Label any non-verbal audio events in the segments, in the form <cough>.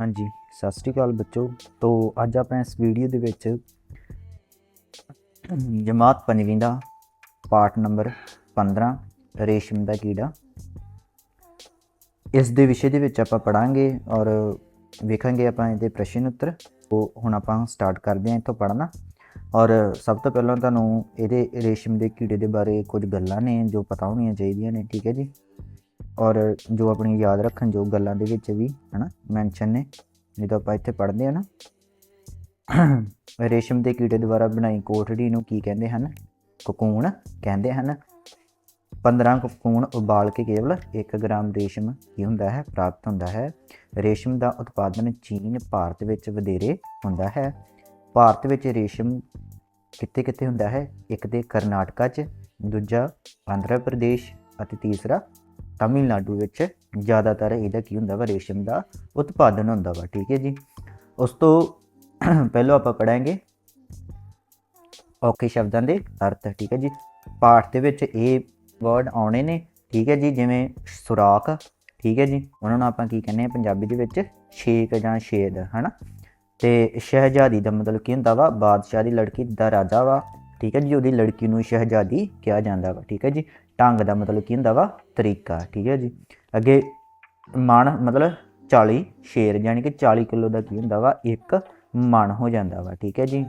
ਹਾਂਜੀ, ਸਤਿ ਸ਼੍ਰੀ ਅਕਾਲ ਬੱਚੋ। ਤੋਂ ਅੱਜ ਆਪਾਂ ਇਸ ਵੀਡੀਓ ਦੇ ਵਿੱਚ ਜਮਾਤ ਪੰਜਵੀਂ ਦਾ ਪਾਠ ਨੰਬਰ 15 ਰੇਸ਼ਮ ਦਾ ਕੀੜਾ। ਇਸ ਦੇ ਵਿਸ਼ੇ ਦੇ ਵਿੱਚ ਆਪਾਂ ਪੜਾਂਗੇ ਔਰ ਵੇਖਾਂਗੇ ਆਪਾਂ ਇਹਦੇ ਪ੍ਰਸ਼ਨ ਉੱਤਰ। ਉਹ ਹੁਣ ਆਪਾਂ ਸਟਾਰਟ ਕਰਦੇ ਹਾਂ ਇੱਥੋਂ ਪੜਨਾ ਔਰ ਸਭ ਤੋਂ ਪਹਿਲਾਂ ਤੁਹਾਨੂੰ ਇਹਦੇ ਰੇਸ਼ਮ ਦੇ ਕੀੜੇ ਦੇ ਬਾਰੇ ਕੁਝ ਗੱਲਾਂ ਨੇ ਜੋ ਪਤਾ ਹੋਣੀਆਂ ਚਾਹੀਦੀਆਂ ਨੇ, ਠੀਕ ਹੈ ਜੀ? ਔਰ ਜੋ ਆਪਣੀ ਯਾਦ ਰੱਖਣ ਜੋ ਗੱਲਾਂ ਦੇ ਵਿੱਚ ਵੀ, ਹਨਾ ਮੈਂਸ਼ਨ ਨੇ ਜਦੋਂ ਆਪਾਂ ਇੱਥੇ ਪੜ੍ਹਦੇ ਆ ਨਾ। ਰੇਸ਼ਮ ਦੇ ਕੀੜੇ ਦੁਆਰਾ ਬਣਾਈ ਕੋਠੜੀ ਨੂੰ ਕੀ ਕਹਿੰਦੇ ਹਨ? ਕੋਕੂਨ, ਕਹਿੰਦੇ ਹਨ। 15 ਕੋਕੂਨ ਉਬਾਲ ਕੇ ਕੇਵਲ 1 ਗ੍ਰਾਮ ਰੇਸ਼ਮ ਕੀ ਹੁੰਦਾ ਹੈ, ਪ੍ਰਾਪਤ ਹੁੰਦਾ ਹੈ। ਰੇਸ਼ਮ ਦਾ ਉਤਪਾਦਨ ਚੀਨ, ਭਾਰਤ ਵਿੱਚ ਵਧੇਰੇ ਹੁੰਦਾ ਹੈ। ਭਾਰਤ ਵਿੱਚ ਰੇਸ਼ਮ ਕਿੱਥੇ ਕਿੱਥੇ ਹੁੰਦਾ ਹੈ? ਇੱਕ ਤੇ ਕਰਨਾਟਕਾ 'ਚ, ਦੂਜਾ ਆਂਧਰਾ ਪ੍ਰਦੇਸ਼ ਅਤੇ ਤੀਸਰਾ ਤਮਿਲਨਾਡੂ ਵਿੱਚ ਜ਼ਿਆਦਾਤਰ ਇਹਦਾ ਕੀ ਹੁੰਦਾ ਵਾ, ਰੇਸ਼ਮ ਦਾ ਉਤਪਾਦਨ ਹੁੰਦਾ ਵਾ, ਠੀਕ ਹੈ ਜੀ। ਉਸ ਤੋਂ ਪਹਿਲਾਂ ਆਪਾਂ ਪੜਾਂਗੇ ਔਖੇ ਸ਼ਬਦਾਂ ਦੇ ਅਰਥ, ਠੀਕ ਹੈ ਜੀ। ਪਾਠ ਦੇ ਵਿੱਚ ਇਹ ਵਰਡ ਆਉਣੇ ਨੇ, ਠੀਕ ਹੈ ਜੀ, ਜਿਵੇਂ ਸੁਰਾਖ, ਠੀਕ ਹੈ ਜੀ। ਉਹਨਾਂ ਨੂੰ ਆਪਾਂ ਕੀ ਕਹਿੰਦੇ ਆ ਪੰਜਾਬੀ ਦੇ ਵਿੱਚ ਛੇਕ ਜਾਂ ਛੇਦ, ਹਨਾ। ਤੇ ਸ਼ਹਿਜ਼ਾਦੀ ਦਾ ਮਤਲਬ ਕੀ ਹੁੰਦਾ ਵਾ, ਬਾਦਸ਼ਾਹ ਦੀ ਲੜਕੀ ਦਾ ਰਾਜਾ ਵਾ, ਠੀਕ ਹੈ ਜੀ, ਉਹਦੀ ਲੜਕੀ ਨੂੰ ਸ਼ਹਿਜ਼ਾਦੀ ਕਿਹਾ ਜਾਂਦਾ ਵਾ, ਠੀਕ ਹੈ ਜੀ। ਢੰਗ ਦਾ ਮਤਲਬ ਕੀ ਹੁੰਦਾ ਵਾ? ਤਰੀਕਾ, ਠੀਕ ਹੈ ਜੀ। ਅੱਗੇ ਮਣ ਮਤਲਬ 40 ਸ਼ੇਰ ਯਾਨੀ ਕਿ 40 ਕਿਲੋ ਦਾ ਕੀ ਹੁੰਦਾ ਵਾ? ਇੱਕ ਮਣ ਹੋ ਜਾਂਦਾ ਵਾ, ਠੀਕ ਹੈ ਜੀ।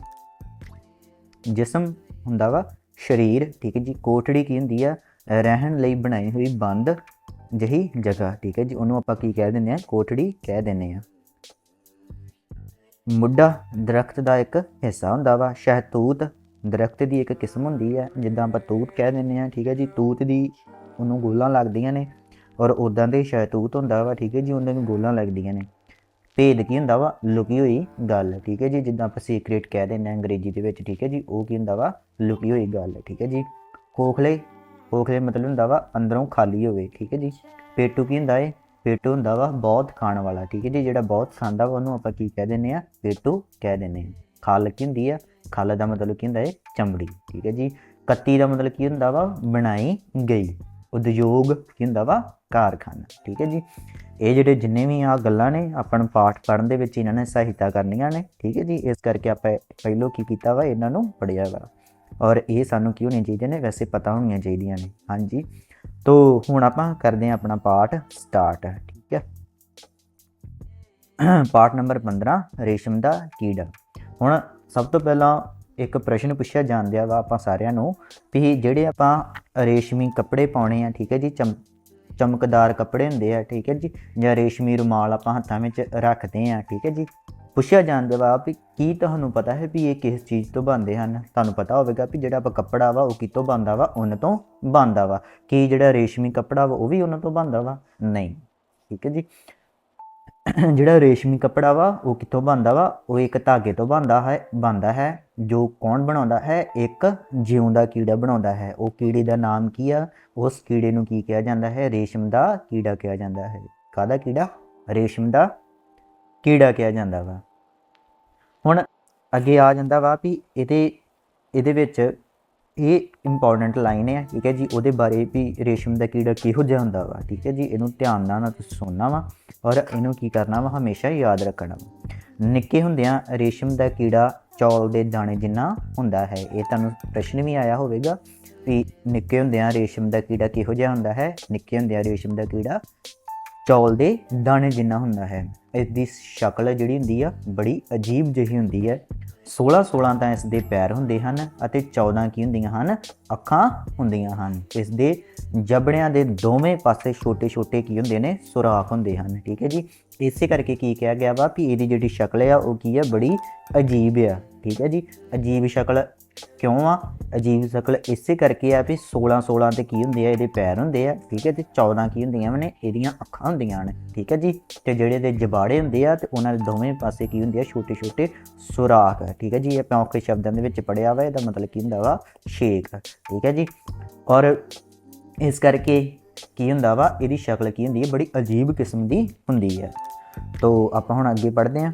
ਜਿਸਮ ਹੁੰਦਾ ਵਾ, ਸਰੀਰ, ਠੀਕ ਹੈ ਜੀ। ਕੋਠੜੀ ਕੀ ਹੁੰਦੀ ਆ? ਰਹਿਣ ਲਈ ਬਣਾਈ ਹੋਈ ਬੰਦ ਜਹੀ ਜਗ੍ਹਾ, ਠੀਕ ਹੈ ਜੀ। ਉਹਨੂੰ ਆਪਾਂ ਕੀ ਕਹਿ ਦਿੰਦੇ ਆ? ਕੋਠੜੀ ਕਹਿ ਦਿੰਦੇ ਆ। ਮੁੱਢਾ ਦਰਖਤ ਦਾ ਇੱਕ ਹਿੱਸਾ ਹੁੰਦਾ ਵਾ, ਸ਼ਹਿਤੂਤ ਦਰਖਤ ਦੀ ਇੱਕ ਕਿਸਮ ਹੁੰਦੀ ਹੈ ਜਿੱਦਾਂ ਆਪਾਂ ਤੂਤ ਕਹਿ ਦਿੰਦੇ ਆ ਠੀਕ ਹੈ ਜੀ, ਤੂਤ ਦੀ ਉਹਨੂੰ ਗੋਲਾਂ ਲੱਗਦੀਆਂ ਨੇ ਔਰ ਉਦਾਂ ਦੇ ਸ਼ਹਿਤੂਤ ਹੁੰਦਾ ਵਾ, ਠੀਕ ਹੈ ਜੀ ਉਹਨਾਂ ਨੂੰ ਗੋਲਾਂ ਲੱਗਦੀਆਂ ਨੇ। ਭੇਦ ਕੀ ਹੁੰਦਾ ਵਾ? ਲੁਕੀ ਹੋਈ ਗੱਲ, ਠੀਕ ਹੈ ਜੀ, ਜਿੱਦਾਂ ਆਪਾਂ ਸੀਕ੍ਰੀਟ ਕਹਿ ਦਿੰਦੇ ਆ ਅੰਗਰੇਜ਼ੀ ਦੇ ਵਿੱਚ, ਠੀਕ ਹੈ ਜੀ, ਉਹ ਕੀ ਹੁੰਦਾ ਵਾ? ਲੁਕੀ ਹੋਈ ਗੱਲ, ਠੀਕ ਹੈ ਜੀ। ਖੋਖਲੇ ਖੋਖਲੇ ਮਤਲਬ ਹੁੰਦਾ ਵਾ ਅੰਦਰੋਂ ਖਾਲੀ ਹੋਵੇ, ਠੀਕ ਹੈ ਜੀ। ਪੇਟੂ ਕੀ ਹੁੰਦਾ ਏ? ਪੇਟੂ ਹੁੰਦਾ ਵਾ ਬਹੁਤ ਖਾਣ ਵਾਲਾ, ਠੀਕ ਹੈ ਜੀ, ਜਿਹੜਾ ਬਹੁਤ ਖਾਂਦਾ ਵਾ, ਉਹਨੂੰ ਆਪਾਂ ਕੀ ਕਹਿ ਦਿੰਦੇ ਆ ਪੇਟੂ ਕਹਿ ਦਿੰਦੇ ਆ ਖਾਲ ਕੀ ਹੁੰਦੀ ਆ? ਖਲ ਦਾ ਮਤਲਬ ਕੀ ਹੁੰਦਾ ਹੈ? ਚਮੜੀ, ਠੀਕ ਹੈ ਜੀ? ਕੱਤੀ ਦਾ ਮਤਲਬ ਕੀ ਹੁੰਦਾ ਵਾ? ਬਣਾਈ ਗਈ। ਉਦਯੋਗ ਕੀ ਹੁੰਦਾ ਵਾ? ਕਾਰਖਾਨਾ, ਠੀਕ ਹੈ ਜੀ? ਇਹ ਜਿਹੜੇ ਜਿੰਨੇ ਵੀ ਆ ਗੱਲਾਂ ਨੇ, ਆਪਾਂ ਨੂੰ ਪਾਠ ਪੜ੍ਹਨ ਦੇ ਵਿੱਚ ਇਹਨਾਂ ਨੇ ਸਹਾਇਤਾ ਕਰਨੀਆਂ ਨੇ, ਠੀਕ ਹੈ ਜੀ? ਇਸ ਕਰਕੇ ਆਪਾਂ ਪਹਿਲੋਂ ਕੀ ਕੀਤਾ ਵਾ? ਇਹਨਾਂ ਨੂੰ ਪੜਿਆ ਵਾ। ਔਰ ਇਹ ਸਾਨੂੰ ਕੀ ਹੋਣੀਆਂ ਚਾਹੀਦੀਆਂ ਨੇ? ਵੈਸੇ ਪਤਾ ਹੋਣੀਆਂ ਚਾਹੀਦੀਆਂ ਨੇ। ਹਾਂਜੀ। ਤੋ ਹੁਣ ਆਪਾਂ ਕਰਦੇ ਹਾਂ ਆਪਣਾ ਪਾਠ ਸਟਾਰਟ ਠੀਕ ਹੈ? ਪਾਠ ਨੰਬਰ 15 ਰੇਸ਼ਮ ਦਾ ਕੀੜਾ। ਹੁਣ ਸਭ ਤੋਂ ਪਹਿਲਾਂ ਇੱਕ ਪ੍ਰਸ਼ਨ ਪੁੱਛਿਆ ਜਾਂਦਿਆ ਵਾ ਆਪਾਂ ਸਾਰਿਆਂ ਨੂੰ ਵੀ ਜਿਹੜੇ ਆਪਾਂ ਰੇਸ਼ਮੀ ਕੱਪੜੇ ਪਾਉਣੇ ਆ, ਠੀਕ ਹੈ ਜੀ? ਚਮ, ਚਮਕਦਾਰ ਕੱਪੜੇ ਹੁੰਦੇ ਆ, ਠੀਕ ਹੈ ਜੀ? ਜਾਂ ਰੇਸ਼ਮੀ ਰੁਮਾਲ ਆਪਾਂ ਹੱਥਾਂ ਵਿੱਚ ਰੱਖਦੇ ਆ, ਠੀਕ ਹੈ ਜੀ? ਪੁੱਛਿਆ ਜਾਂਦਾ ਵਾ ਵੀ ਕੀ ਤੁਹਾਨੂੰ ਪਤਾ ਹੈ ਵੀ ਇਹ ਕਿਸ ਚੀਜ਼ ਤੋਂ ਬਣਦੇ ਹਨ? ਤੁਹਾਨੂੰ ਪਤਾ ਹੋਵੇਗਾ ਵੀ ਜਿਹੜਾ ਆਪਾਂ ਕੱਪੜਾ ਵਾ ਉਹ ਕਿਤੋਂ ਬਣਦਾ ਵਾ? ਉਹਨਾਂ ਤੋਂ ਬਣਦਾ ਵਾ। ਕੀ ਜਿਹੜਾ ਰੇਸ਼ਮੀ ਕੱਪੜਾ ਵਾ ਉਹ ਵੀ ਉਹਨਾਂ ਤੋਂ ਬਣਦਾ ਵਾ? ਨਹੀਂ, ਠੀਕ ਹੈ ਜੀ? <coughs> ਜਿਹੜਾ ਰੇਸ਼ਮੀ ਕੱਪੜਾ ਵਾ, ਉਹ ਕਿੱਥੋਂ ਬਣਦਾ ਵਾ? ਉਹ ਇੱਕ ਧਾਗੇ ਤੋਂ ਬਣਦਾ ਹੈ ਬਣਦਾ ਹੈ, ਜੋ ਕੌਣ ਬਣਾਉਂਦਾ ਹੈ? ਇੱਕ ਜਿਉਂਦਾ ਕੀੜਾ ਬਣਾਉਂਦਾ ਹੈ। ਉਹ ਕੀੜੇ ਦਾ ਨਾਮ ਕੀ ਆ? ਉਸ ਕੀੜੇ ਨੂੰ ਕੀ ਕਿਹਾ ਜਾਂਦਾ ਹੈ? ਰੇਸ਼ਮ ਦਾ ਕੀੜਾ ਕਿਹਾ ਜਾਂਦਾ ਹੈ। ਕਾਹਦਾ ਕੀੜਾ? ਰੇਸ਼ਮ ਦਾ ਕੀੜਾ ਕਿਹਾ ਜਾਂਦਾ ਵਾ। ਹੁਣ ਅੱਗੇ ਆ ਜਾਂਦਾ ਵਾ ਵੀ ਇਹਦੇ ਇਹਦੇ ਵਿੱਚ ਇਹ ਇੰਪੋਰਟੈਂਟ ਲਾਈਨ ਹੈ ਠੀਕ ਹੈ ਜੀ? ਉਹਦੇ ਬਾਰੇ ਵੀ ਰੇਸ਼ਮ ਦਾ ਕੀੜਾ ਕਿਹੋ ਜਿਹਾ ਹੁੰਦਾ ਵਾ, ਠੀਕ ਹੈ ਜੀ? ਇਹਨੂੰ ਧਿਆਨ ਨਾਲ ਨਾ ਤੁਸੀਂ ਸੁਣਨਾ ਵਾ ਔਰ ਇਹਨੂੰ ਕੀ ਕਰਨਾ ਵਾ, ਹਮੇਸ਼ਾ ਯਾਦ ਰੱਖਣਾ ਵਾ। ਨਿੱਕੇ ਹੁੰਦਿਆਂ ਰੇਸ਼ਮ ਦਾ ਕੀੜਾ ਚੌਲ ਦੇ ਦਾਣੇ ਜਿੰਨਾ ਹੁੰਦਾ ਹੈ, ਇਹ ਤੁਹਾਨੂੰ ਪ੍ਰਸ਼ਨ ਵੀ ਆਇਆ ਹੋਵੇਗਾ ਵੀ ਨਿੱਕੇ ਹੁੰਦਿਆਂ ਰੇਸ਼ਮ ਦਾ ਕੀੜਾ ਕਿਹੋ ਜਿਹਾ ਹੁੰਦਾ ਹੈ? ਨਿੱਕੇ ਹੁੰਦਿਆਂ ਰੇਸ਼ਮ ਦਾ ਕੀੜਾ ਚੌਲ ਦੇ ਦਾਣੇ ਜਿੰਨਾ ਹੁੰਦਾ ਹੈ। ਇਸ ਦੀ ਸ਼ਕਲ ਜਿਹੜੀ ਹੁੰਦੀ ਆ, ਬੜੀ ਅਜੀਬ ਜਿਹੀ ਹੁੰਦੀ ਹੈ। 16 16 ਤਾਂ ਇਸ ਦੇ ਪੈਰ ਹੁੰਦੇ ਹਨ ਅਤੇ 14 ਕੀ ਹੁੰਦੀਆਂ ਹਨ? ਅੱਖਾਂ ਹੁੰਦੀਆਂ ਹਨ। ਇਸ ਦੇ ਜਬੜਿਆਂ ਦੇ ਦੋਵੇਂ ਪਾਸੇ ਛੋਟੇ-ਛੋਟੇ ਕੀ ਹੁੰਦੇ ਨੇ? ਸੁਰਾਖ ਹੁੰਦੇ ਹਨ। ਠੀਕ ਹੈ ਜੀ? ਇਸੇ ਕਰਕੇ ਕੀ ਕਿਹਾ ਗਿਆ ਵਾ ਵੀ ਇਹਦੀ ਜਿਹੜੀ ਸ਼ਕਲ ਆ, ਉਹ ਕੀ ਆ? ਬੜੀ ਅਜੀਬ ਆ। ਠੀਕ ਹੈ ਜੀ? ਅਜੀਬ ਸ਼ਕਲ ਕਿਉਂ ਆ? ਅਜੀਬ ਸ਼ਕਲ ਇਸੇ ਕਰਕੇ ਆ ਵੀ 16 16 ਤੇ ਕੀ ਹੁੰਦੇ ਆ? ਇਹਦੇ ਪੈਰ ਹੁੰਦੇ ਆ, ਠੀਕ ਹੈ ਤੇ 14 ਕੀ ਹੁੰਦੀਆਂ ਨੇ? ਇਹਦੀਆਂ ਅੱਖਾਂ ਹੁੰਦੀਆਂ ਨੇ, ਠੀਕ ਹੈ ਜੀ? ਤੇ ਜਿਹੜੇ ਦੇ ਜਬਾੜੇ ਹੁੰਦੇ ਆ ਤੇ ਉਹਨਾਂ ਦੇ ਦੋਵੇਂ ਪਾਸੇ ਕੀ ਹੁੰਦੇ ਆ? ਛੋਟੇ ਛੋਟੇ ਸੁਰਾਖ, ਠੀਕ ਹੈ ਜੀ? ਇਹ ਪੌਂਕੇ ਸ਼ਬਦਾਂ ਦੇ ਵਿੱਚ ਪੜਿਆ ਵਾ, ਇਹਦਾ ਮਤਲਬ ਕੀ ਹੁੰਦਾ ਵਾ? ਛੇਕ, ਠੀਕ ਹੈ ਜੀ? ਔਰ ਇਸ ਕਰਕੇ ਕੀ ਹੁੰਦਾ ਵਾ? ਇਹਦੀ ਸ਼ਕਲ ਕੀ ਹੁੰਦੀ ਹੈ? ਬੜੀ ਅਜੀਬ ਕਿਸਮ ਦੀ ਹੁੰਦੀ ਹੈ। ਤੋ ਆਪਾਂ ਹੁਣ ਅੱਗੇ ਪੜ੍ਹਦੇ ਹਾਂ।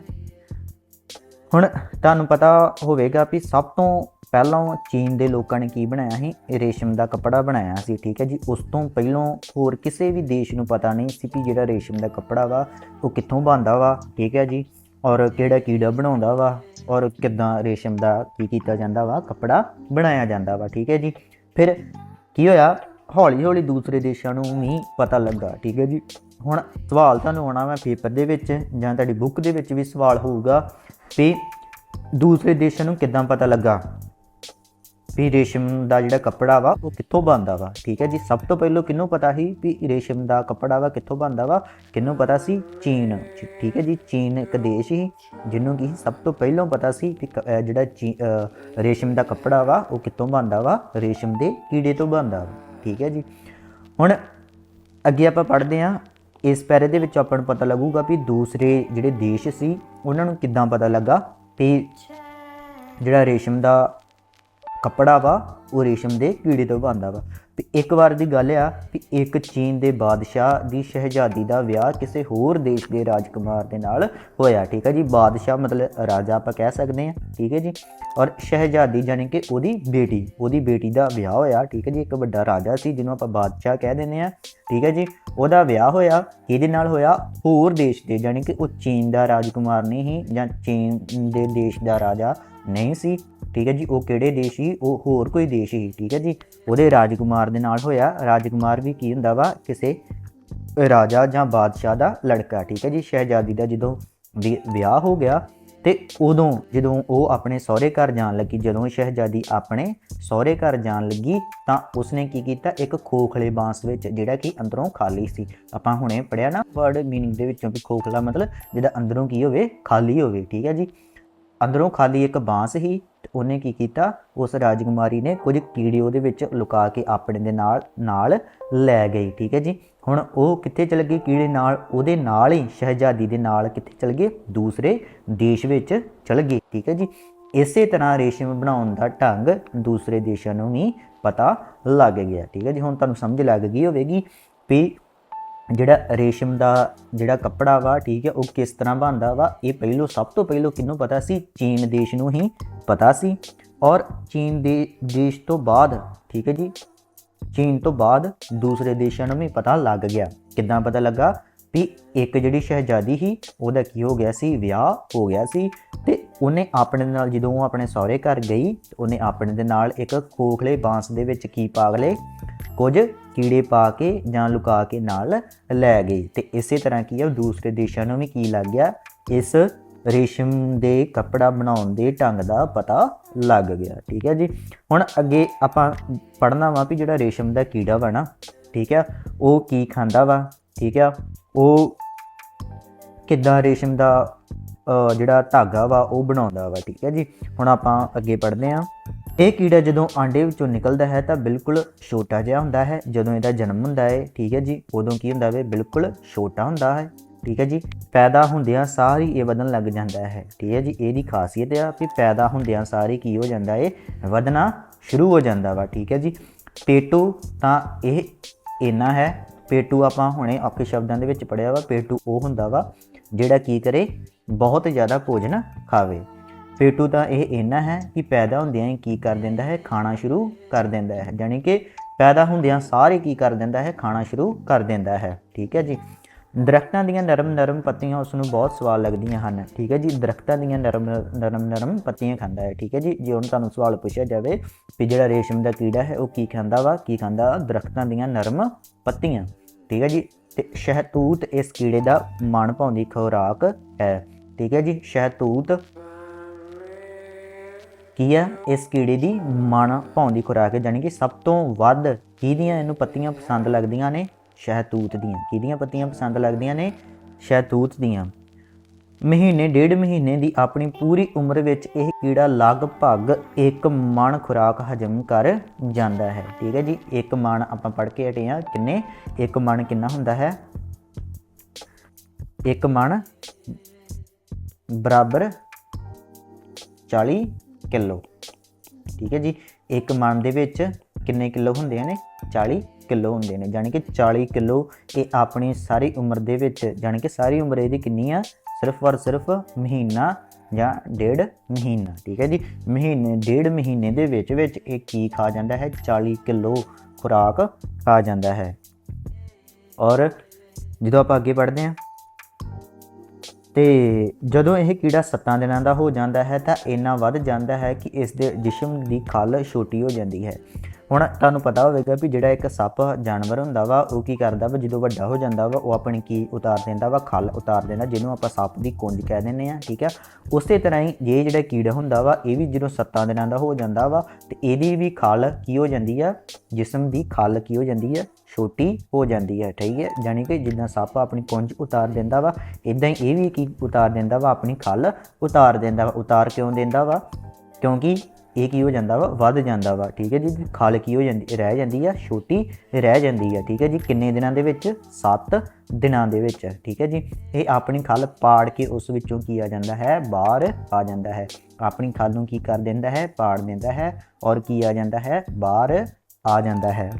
ਹੁਣ ਤੁਹਾਨੂੰ ਪਤਾ ਹੋਵੇਗਾ ਵੀ ਸਭ ਤੋਂ ਪਹਿਲਾਂ ਚੀਨ ਦੇ ਲੋਕਾਂ ਨੇ ਕੀ ਬਣਾਇਆ ਸੀ? ਰੇਸ਼ਮ ਦਾ ਕੱਪੜਾ ਬਣਾਇਆ ਸੀ, ਠੀਕ ਹੈ ਜੀ। ਉਸ ਤੋਂ ਪਹਿਲਾਂ ਹੋਰ ਕਿਸੇ ਵੀ ਦੇਸ਼ ਨੂੰ ਪਤਾ ਨਹੀਂ ਸੀ ਕਿ ਜਿਹੜਾ ਰੇਸ਼ਮ ਦਾ ਕੱਪੜਾ ਵਾ, ਉਹ ਕਿੱਥੋਂ ਬਣਦਾ ਵਾ, ਠੀਕ ਹੈ ਜੀ। ਔਰ ਕਿਹੜਾ ਕੀੜਾ ਬਣਾਉਂਦਾ ਵਾ, ਔਰ ਕਿੱਦਾਂ ਰੇਸ਼ਮ ਦਾ ਕੀ ਕੀਤਾ ਜਾਂਦਾ ਵਾ, ਕੱਪੜਾ ਬਣਾਇਆ ਜਾਂਦਾ ਵਾ, ਠੀਕ ਹੈ ਜੀ। ਫਿਰ ਕੀ ਹੋਇਆ? ਹੌਲੀ ਹੌਲੀ ਦੂਸਰੇ ਦੇਸ਼ਾਂ ਨੂੰ ਵੀ ਪਤਾ ਲੱਗਾ, ਠੀਕ ਹੈ ਜੀ। ਹੁਣ ਸਵਾਲ ਤੁਹਾਨੂੰ ਆਉਣਾ ਵਾ ਪੇਪਰ ਦੇ ਵਿੱਚ, ਜਾਂ ਤੁਹਾਡੀ ਬੁੱਕ ਦੇ ਵਿੱਚ ਵੀ ਸਵਾਲ ਹੋਊਗਾ ਵੀ ਦੂਸਰੇ ਦੇਸ਼ਾਂ ਨੂੰ ਕਿੱਦਾਂ ਪਤਾ ਲੱਗਾ? ਵੀ ਰੇਸ਼ਮ ਦਾ ਜਿਹੜਾ ਕੱਪੜਾ ਵਾ, ਉਹ ਕਿੱਥੋਂ ਬਣਦਾ ਵਾ? ਠੀਕ ਹੈ ਜੀ, ਸਭ ਤੋਂ ਪਹਿਲਾਂ ਕਿਹਨੂੰ ਪਤਾ ਸੀ ਵੀ ਰੇਸ਼ਮ ਦਾ ਕੱਪੜਾ ਵਾ ਕਿੱਥੋਂ ਬਣਦਾ ਵਾ? ਕਿਹਨੂੰ ਪਤਾ ਸੀ? ਚੀਨ ਠੀਕ ਹੈ ਜੀ, ਚੀਨ ਇੱਕ ਦੇਸ਼ ਹੀ ਜਿਹਨੂੰ ਕੀ ਸਭ ਤੋਂ ਪਹਿਲਾਂ ਪਤਾ ਸੀ ਕਿ ਕ- ਜਿਹੜਾ ਚੀ- ਰੇਸ਼ਮ ਦਾ ਕੱਪੜਾ ਵਾ, ਉਹ ਕਿੱਥੋਂ ਬਣਦਾ ਵਾ? ਰੇਸ਼ਮ ਦੇ ਕੀੜੇ ਤੋਂ ਬਣਦਾ ਵਾ। ਠੀਕ ਹੈ ਜੀ। ਹੁਣ ਅੱਗੇ ਆਪਾਂ ਪੜ੍ਹਦੇ ਹਾਂ। ਇਸ ਪੈਰੇ ਦੇ ਵਿੱਚ ਆਪਾਂ ਨੂੰ ਪਤਾ ਲੱਗੂਗਾ ਵੀ ਦੂਸਰੇ ਜਿਹੜੇ ਦੇਸ਼ ਸੀ, ਉਹਨਾਂ ਨੂੰ ਕਿੱਦਾਂ ਪਤਾ ਲੱਗਾ? ਵੀ ਜਿਹੜਾ ਰੇਸ਼ਮ ਦਾ ਕੱਪੜਾ ਵਾ, ਉਹ ਰੇਸ਼ਮ ਦੇ ਕੀੜੇ ਤੋਂ ਬਣਦਾ ਵਾ। ਤੇ ਇੱਕ ਵਾਰ ਦੀ ਗੱਲ ਆ ਕਿ ਇੱਕ ਚੀਨ ਦੇ ਬਾਦਸ਼ਾਹ ਦੀ ਸ਼ਹਿਜ਼ਾਦੀ ਦਾ ਵਿਆਹ ਕਿਸੇ ਹੋਰ ਦੇਸ਼ ਦੇ ਰਾਜਕੁਮਾਰ ਦੇ ਨਾਲ ਹੋਇਆ, ਠੀਕ ਹੈ ਜੀ? ਬਾਦਸ਼ਾਹ ਮਤਲਬ ਰਾਜਾ ਆਪਾਂ ਕਹਿ ਸਕਦੇ ਹਾਂ ਠੀਕ ਹੈ ਜੀ? ਔਰ ਸ਼ਹਿਜ਼ਾਦੀ ਜਾਨੀ ਕਿ ਉਹਦੀ ਬੇਟੀ ਉਹਦੀ ਬੇਟੀ ਦਾ ਵਿਆਹ ਹੋਇਆ, ਠੀਕ ਹੈ ਜੀ? ਇੱਕ ਵੱਡਾ ਰਾਜਾ ਸੀ ਜਿਹਨੂੰ ਆਪਾਂ ਬਾਦਸ਼ਾਹ ਕਹਿ ਦਿੰਦੇ ਆ, ਠੀਕ ਹੈ ਜੀ? ਉਹਦਾ ਵਿਆਹ ਹੋਇਆ, ਇਹਦੇ ਨਾਲ ਹੋਇਆ ਹੋਰ ਦੇਸ਼ ਦੇ ਜਾਨੀ ਕਿ ਉਹ ਚੀਨ ਦਾ ਰਾਜਕੁਮਾਰ ਨਹੀਂ ਸੀ ਜਾਂ ਚੀਨ ਦੇ ਦੇਸ਼ ਦਾ ਰਾਜਾ ਨਹੀਂ ਸੀ। ਠੀਕ ਹੈ ਜੀ, ਉਹ ਕਿਹੜੇ ਦੇਸ਼ ਸੀ? ਉਹ ਹੋਰ ਕੋਈ ਦੇਸ਼ ਸੀ, ਠੀਕ ਹੈ ਜੀ। ਉਹਦੇ ਰਾਜਕੁਮਾਰ ਦੇ ਨਾਲ ਹੋਇਆ। ਰਾਜਕੁਮਾਰ ਵੀ ਕੀ ਹੁੰਦਾ ਵਾ? ਕਿਸੇ ਰਾਜਾ ਜਾਂ ਬਾਦਸ਼ਾਹ ਦਾ ਲੜਕਾ, ਠੀਕ ਹੈ ਜੀ। ਸ਼ਹਿਜ਼ਾਦੀ ਦਾ ਜਦੋਂ ਵੀ ਵਿਆਹ ਹੋ ਗਿਆ ਤੇ ਉਦੋਂ ਜਦੋਂ ਉਹ ਆਪਣੇ ਸਹੁਰੇ ਘਰ ਜਾਣ ਲੱਗੀ, ਜਦੋਂ ਸ਼ਹਿਜ਼ਾਦੀ ਆਪਣੇ ਸਹੁਰੇ ਘਰ ਜਾਣ ਲੱਗੀ, ਤਾਂ ਉਸਨੇ ਕੀ ਕੀਤਾ? ਇੱਕ ਖੋਖਲੇ ਬਾਂਸ ਵਿੱਚ, ਜਿਹੜਾ ਕਿ ਅੰਦਰੋਂ ਖਾਲੀ ਸੀ। ਆਪਾਂ ਹੁਣੇ ਪੜਿਆ ਨਾ ਵਰਡ ਮੀਨਿੰਗ ਦੇ ਵਿੱਚੋਂ ਵੀ ਖੋਖਲਾ ਮਤਲਬ, ਜਿਹਦਾ ਅੰਦਰੋਂ ਕੀ ਹੋਵੇ, ਖਾਲੀ ਹੋਵੇ, ਠੀਕ ਹੈ ਜੀ। ਅੰਦਰੋਂ ਖਾਲੀ ਇੱਕ ਬਾਂਸ ਹੀ ਉਹਨੇ ਕੀ ਕੀਤਾ? ਉਸ ਰਾਜਕੁਮਾਰੀ ਨੇ ਕੁਝ ਕੀੜੇ ਉਹਦੇ ਵਿੱਚ ਲੁਕਾ ਕੇ ਆਪਣੇ ਦੇ ਨਾਲ ਨਾਲ ਲੈ ਗਈ, ਠੀਕ ਹੈ ਜੀ? ਹੁਣ ਉਹ ਕਿੱਥੇ ਚਲ ਗਈ? ਕੀੜੇ ਨਾਲ, ਉਹਦੇ ਨਾਲ ਹੀ, ਸ਼ਹਿਜ਼ਾਦੀ ਦੇ ਨਾਲ ਕਿੱਥੇ ਚਲ ਗਏ ਦੂਸਰੇ ਦੇਸ਼ ਵਿੱਚ ਚਲ ਗਏ ਠੀਕ ਹੈ ਜੀ? ਇਸੇ ਤਰ੍ਹਾਂ ਰੇਸ਼ਮ ਬਣਾਉਣ ਦਾ ਢੰਗ ਦੂਸਰੇ ਦੇਸ਼ਾਂ ਨੂੰ ਵੀ ਪਤਾ ਲੱਗ ਗਿਆ, ਠੀਕ ਹੈ ਜੀ? ਹੁਣ ਤੁਹਾਨੂੰ ਸਮਝ ਲੱਗ ਗਈ ਹੋਵੇਗੀ ਵੀ ਜਿਹੜਾ ਰੇਸ਼ਮ ਦਾ ਜਿਹੜਾ ਕੱਪੜਾ ਵਾ, ਠੀਕ ਹੈ, ਉਹ ਕਿਸ ਤਰ੍ਹਾਂ ਬਣਦਾ ਵਾ, ਇਹ ਪਹਿਲੋਂ ਸਭ ਤੋਂ ਪਹਿਲੋਂ ਕਿਹਨੂੰ ਪਤਾ ਸੀ? ਚੀਨ ਦੇਸ਼ ਨੂੰ ਹੀ ਪਤਾ ਸੀ। ਔਰ ਚੀਨ ਦੇ ਦੇਸ਼ ਤੋਂ ਬਾਅਦ, ਠੀਕ ਹੈ ਜੀ, ਚੀਨ ਤੋਂ ਬਾਅਦ ਦੂਸਰੇ ਦੇਸ਼ਾਂ ਨੂੰ ਵੀ ਪਤਾ ਲੱਗ ਗਿਆ। ਕਿੱਦਾਂ ਪਤਾ ਲੱਗਾ? ਵੀ ਇੱਕ ਜਿਹੜੀ ਸ਼ਹਿਜ਼ਾਦੀ ਸੀ, ਉਹਦਾ ਕੀ ਹੋ ਗਿਆ ਸੀ? ਵਿਆਹ ਹੋ ਗਿਆ ਸੀ। ਤੇ ਉਹਨੇ ਆਪਣੇ ਨਾਲ, ਜਦੋਂ ਉਹ ਆਪਣੇ ਸਹੁਰੇ ਘਰ ਗਈ, ਉਹਨੇ ਆਪਣੇ ਦੇ ਨਾਲ ਇੱਕ ਖੋਖਲੇ ਬਾਂਸ ਦੇ ਵਿੱਚ ਕੀ ਪਾਗਲੇ? ਕੁਝ ਕੀੜੇ ਪਾ ਕੇ ਜਾਂ ਲੁਕਾ ਕੇ ਨਾਲ ਲੈ ਗਏ। ਤੇ ਇਸੇ ਤਰ੍ਹਾਂ ਕੀ ਆ ਦੂਸਰੇ ਦੇਸ਼ਾਂ ਨੂੰ ਵੀ ਕੀ ਲੱਗ ਗਿਆ? ਇਸ ਰੇਸ਼ਮ ਦੇ ਕੱਪੜਾ ਬਣਾਉਣ ਦੇ ਢੰਗ ਦਾ ਪਤਾ ਲੱਗ ਗਿਆ। ਠੀਕ ਹੈ ਜੀ? ਹੁਣ ਅੱਗੇ ਆਪਾਂ ਪੜਨਾ ਵਾ ਵੀ ਜਿਹੜਾ ਰੇਸ਼ਮ ਦਾ ਕੀੜਾ ਵਾ ਨਾ, ਠੀਕ ਹੈ, ਉਹ ਕੀ ਖਾਂਦਾ ਵਾ? ਠੀਕ ਹੈ, ਉਹ ਕਿੱਦਾਂ ਰੇਸ਼ਮ ਦਾ ਜਿਹੜਾ ਧਾਗਾ ਵਾ, ਉਹ ਬਣਾਉਂਦਾ ਵਾ। ਠੀਕ ਹੈ ਜੀ? ਹੁਣ ਆਪਾਂ ਅੱਗੇ ਪੜ੍ਹਦੇ ਹਾਂ। ਇਹ ਕੀੜਾ ਜਦੋਂ ਆਂਡੇ ਵਿੱਚੋਂ ਨਿਕਲਦਾ ਹੈ ਤਾਂ ਬਿਲਕੁਲ ਛੋਟਾ ਜਿਹਾ ਹੁੰਦਾ ਹੈ। ਜਦੋਂ ਇਹਦਾ ਜਨਮ ਹੁੰਦਾ ਹੈ, ਠੀਕ ਹੈ ਜੀ, ਉਦੋਂ ਕੀ ਹੁੰਦਾ ਵੇ? ਬਿਲਕੁਲ ਛੋਟਾ ਹੁੰਦਾ ਹੈ, ਠੀਕ ਹੈ ਜੀ। ਪੈਦਾ ਹੁੰਦਿਆਂ ਸਾਰ ਹੀ ਇਹ ਵਧਣ ਲੱਗ ਜਾਂਦਾ ਹੈ, ਠੀਕ ਹੈ ਜੀ। ਇਹਦੀ ਖਾਸੀਅਤ ਆ ਕਿ ਪੈਦਾ ਹੁੰਦਿਆਂ ਸਾਰੀ ਕੀ ਹੋ ਜਾਂਦਾ ਏ? ਵਧਣਾ ਸ਼ੁਰੂ ਹੋ ਜਾਂਦਾ ਵਾ, ਠੀਕ ਹੈ ਜੀ। ਪੇਟੂ ਤਾਂ ਇਹ ਇੰਨਾ ਹੈ, ਪੇਟੂ ਆਪਾਂ ਹੁਣੇ ਔਖੇ ਸ਼ਬਦਾਂ ਦੇ ਵਿੱਚ ਪੜਿਆ ਵਾ, ਪੇਟੂ ਉਹ ਹੁੰਦਾ ਵਾ ਜਿਹੜਾ ਕੀ ਕਰੇ? ਬਹੁਤ ਜ਼ਿਆਦਾ ਭੋਜਨ ਖਾਵੇ। ਪੇਟੂ ਤਾਂ ਇਹ ਇੰਨਾ ਹੈ ਕਿ ਪੈਦਾ ਹੁੰਦਿਆਂ ਹੀ ਕੀ ਕਰ ਦਿੰਦਾ ਹੈ? ਖਾਣਾ ਸ਼ੁਰੂ ਕਰ ਦਿੰਦਾ ਹੈ। ਯਾਨੀ ਕਿ ਪੈਦਾ ਹੁੰਦਿਆਂ ਸਾਰੇ ਕੀ ਕਰ ਦਿੰਦਾ ਹੈ? ਖਾਣਾ ਸ਼ੁਰੂ ਕਰ ਦਿੰਦਾ ਹੈ। ਠੀਕ ਹੈ ਜੀ? ਦਰਖਤਾਂ ਦੀਆਂ ਨਰਮ ਨਰਮ ਪੱਤੀਆਂ ਉਸ ਨੂੰ ਬਹੁਤ ਸਵਾਦ ਲੱਗਦੀਆਂ ਹਨ। ਠੀਕ ਹੈ ਜੀ? ਦਰਖਤਾਂ ਦੀਆਂ ਨਰਮ ਨਰਮ ਨਰਮ ਪੱਤੀਆਂ ਖਾਂਦਾ ਹੈ। ਠੀਕ ਹੈ ਜੀ? ਜੇ ਹੁਣ ਤੁਹਾਨੂੰ ਸਵਾਲ ਪੁੱਛਿਆ ਜਾਵੇ ਵੀ ਜਿਹੜਾ ਰੇਸ਼ਮ ਦਾ ਕੀੜਾ ਹੈ, ਉਹ ਕੀ ਖਾਂਦਾ ਵਾ? ਕੀ ਖਾਂਦਾ? ਦਰਖਤਾਂ ਦੀਆਂ ਨਰਮ ਪੱਤੀਆਂ। ਠੀਕ ਹੈ ਜੀ? ਤੇ ਸ਼ਹਿਤੂਤ ਇਸ ਕੀੜੇ ਦਾ ਮਨ ਭਾਉਂਦੀ ਖੁਰਾਕ ਹੈ। ਠੀਕ ਹੈ ਜੀ? ਸ਼ਹਿਤੂਤ ਕੀ ਹੈ ਇਸ ਕੀੜੇ ਦੀ ਮਨ ਭਾਉਂਦੀ ਖੁਰਾਕ ਹੈ ਯਾਨੀ ਕਿ ਸਭ ਤੋਂ ਵੱਧ ਕਿਹਦੀਆਂ ਇਹਨੂੰ ਪੱਤੀਆਂ ਪਸੰਦ ਲੱਗਦੀਆਂ ਨੇ? ਸ਼ਹਿਤੂਤ ਦੀਆਂ। ਕਿਹਦੀਆਂ ਪੱਤੀਆਂ ਪਸੰਦ ਲੱਗਦੀਆਂ ਨੇ? ਸ਼ਹਿਤੂਤ ਦੀਆਂ। ਮਹੀਨੇ, ਡੇਢ ਮਹੀਨੇ ਦੀ ਆਪਣੀ ਪੂਰੀ ਉਮਰ ਵਿੱਚ ਇਹ ਕੀੜਾ ਲਗਭਗ ਇੱਕ ਮਣ ਖੁਰਾਕ ਹਜਮ ਕਰ ਜਾਂਦਾ ਹੈ। ਠੀਕ ਹੈ ਜੀ? ਇੱਕ ਮਣ ਆਪਾਂ ਪੜ੍ਹ ਕੇ ਹਟੇ ਹਾਂ। ਕਿੰਨੇ? ਇੱਕ ਮਣ ਕਿੰਨਾ ਹੁੰਦਾ ਹੈ? ਇੱਕ ਮਣ ਬਰਾਬਰ 40 ਕਿਲੋ। ਠੀਕ ਹੈ ਜੀ? ਇੱਕ ਮਣ ਦੇ ਵਿੱਚ ਕਿੰਨੇ ਕਿਲੋ ਹੁੰਦੇ ਨੇ? 40 ਕਿਲੋ ਹੁੰਦੇ ਨੇ। ਯਾਨੀ ਕਿ 40 ਕਿਲੋ ਇਹ ਆਪਣੀ ਸਾਰੀ ਉਮਰ ਦੇ ਵਿੱਚ ਯਾਨੀ ਕਿ ਸਾਰੀ ਉਮਰ ਇਹਦੀ ਕਿੰਨੀ ਆ? ਸਿਰਫ ਔਰ ਸਿਰਫ ਮਹੀਨਾ ਜਾਂ ਡੇਢ ਮਹੀਨਾ। ਠੀਕ ਹੈ ਜੀ? ਮਹੀਨੇ, ਡੇਢ ਮਹੀਨੇ ਦੇ ਵਿੱਚ ਵਿੱਚ ਇਹ ਕੀ ਖਾ ਜਾਂਦਾ ਹੈ? 40 ਕਿਲੋ ਖੁਰਾਕ ਖਾ ਜਾਂਦਾ ਹੈ। ਔਰ ਜਦੋਂ ਆਪਾਂ ਅੱਗੇ ਪੜ੍ਹਦੇ ਹਾਂ ਤੇ ਜਦੋਂ ਇਹ ਕੀੜਾ 7 ਦਿਨਾਂ ਦਾ ਹੋ ਜਾਂਦਾ ਹੈ ਤਾਂ ਇੰਨਾ ਵੱਧ ਜਾਂਦਾ ਹੈ ਕਿ ਇਸ ਦੇ ਜਿਸਮ ਦੀ ਖੱਲ ਛੋਟੀ ਹੋ ਜਾਂਦੀ ਹੈ। ਹੁਣ ਤੁਹਾਨੂੰ ਪਤਾ ਹੋਵੇਗਾ ਵੀ ਜਿਹੜਾ ਇੱਕ ਸੱਪ ਜਾਨਵਰ ਹੁੰਦਾ ਵਾ, ਉਹ ਕੀ ਕਰਦਾ ਵਾ, ਜਦੋਂ ਵੱਡਾ ਹੋ ਜਾਂਦਾ ਵਾ, ਉਹ ਆਪਣੀ ਕੀ ਉਤਾਰ ਦਿੰਦਾ ਵਾ, ਖਲ ਉਤਾਰ ਦਿੰਦਾ, ਜਿਹਨੂੰ ਆਪਾਂ ਸੱਪ ਦੀ ਕੁੰਜ ਕਹਿ ਦਿੰਦੇ ਆ ਠੀਕ ਆ? ਉਸੇ ਤਰ੍ਹਾਂ ਹੀ ਇਹ ਜਿਹੜਾ ਕੀੜਾ ਹੁੰਦਾ ਵਾ, ਇਹ ਵੀ ਜਦੋਂ 7 ਦਿਨਾਂ ਦਾ ਹੋ ਜਾਂਦਾ ਵਾ, ਤੇ ਇਹਦੀ ਵੀ ਖਲ ਕੀ ਹੋ ਜਾਂਦੀ ਆ? ਜਿਸਮ ਦੀ ਖਲ ਕੀ ਹੋ ਜਾਂਦੀ ਆ? ਛੋਟੀ ਹੋ ਜਾਂਦੀ ਹੈ ਠੀਕ ਹੈ ਯਾਨੀ ਕਿ ਜਿੱਦਾਂ ਸੱਪ ਆਪਣੀ ਕੁੰਜ ਉਤਾਰ ਦਿੰਦਾ ਵਾ ਇਦਾਂ ਹੀ ਇਹ ਵੀ ਕੀ ਉਤਾਰ ਦਿੰਦਾ ਵਾ, ਆਪਣੀ ਖਲ ਉਤਾਰ ਦਿੰਦਾ ਵਾ, ਉਤਾਰ ਕਿਉਂ ਦਿੰਦਾ ਵਾ? ਕਿਉਂਕਿ ਇਹ ਕੀ ਹੋ ਜਾਂਦਾ ਵਾ? ਵੱਧ ਜਾਂਦਾ ਵਾ, ਠੀਕ ਹੈ ਜੀ? ਖਲ ਕੀ ਹੋ ਜਾਂਦੀ, ਰਹਿ ਜਾਂਦੀ ਆ, ਛੋਟੀ ਰਹਿ ਜਾਂਦੀ ਆ, ਠੀਕ ਹੈ ਜੀ? ਕਿੰਨੇ ਦਿਨਾਂ ਦੇ ਵਿੱਚ? 7 ਦਿਨਾਂ ਦੇ ਵਿੱਚ, ਠੀਕ ਹੈ ਜੀ? ਇਹ ਆਪਣੀ ਖਲ ਪਾੜ ਕੇ ਉਸ ਵਿੱਚੋਂ ਕੀ ਆ ਜਾਂਦਾ ਹੈ? ਬਾਹਰ ਆ ਜਾਂਦਾ ਹੈ। ਆਪਣੀ ਖਲ ਨੂੰ ਕੀ ਕਰ ਦਿੰਦਾ ਹੈ? ਪਾੜ ਦਿੰਦਾ ਹੈ। ਔਰ ਕੀ ਆ ਜਾਂਦਾ ਹੈ? ਬਾਹਰ ਆ ਜਾਂਦਾ ਹੈ।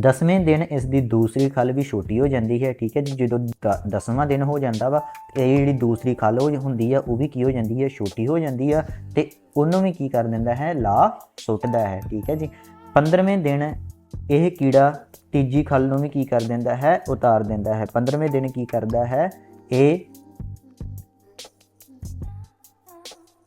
ਦਸਵੇਂ ਦਿਨ ਇਸ ਦੀ ਦੂਸਰੀ ਖਲ ਵੀ ਛੋਟੀ ਹੋ ਜਾਂਦੀ ਹੈ, ਠੀਕ ਹੈ ਜੀ? ਜਦੋਂ ਦ- ਦਸਵਾਂ ਦਿਨ ਹੋ ਜਾਂਦਾ ਵਾ, ਇਹ ਜਿਹੜੀ ਦੂਸਰੀ ਖਲ ਹੋ ਹੁੰਦੀ ਆ, ਉਹ ਵੀ ਕੀ ਹੋ ਜਾਂਦੀ ਹੈ? ਛੋਟੀ ਹੋ ਜਾਂਦੀ ਆ ਤੇ ਉਹਨੂੰ ਵੀ ਕੀ ਕਰ ਦਿੰਦਾ ਹੈ? ਲਾ ਸੁੱਟਦਾ ਹੈ, ਠੀਕ ਹੈ ਜੀ? 15ਵੇਂ ਦਿਨ ਇਹ ਕੀੜਾ ਤੀਜੀ ਖਲ ਨੂੰ ਵੀ ਕੀ ਕਰ ਦਿੰਦਾ ਹੈ? ਉਤਾਰ ਦਿੰਦਾ ਹੈ। 15ਵੇਂ ਦਿਨ ਕੀ ਕਰਦਾ ਹੈ? ਇਹ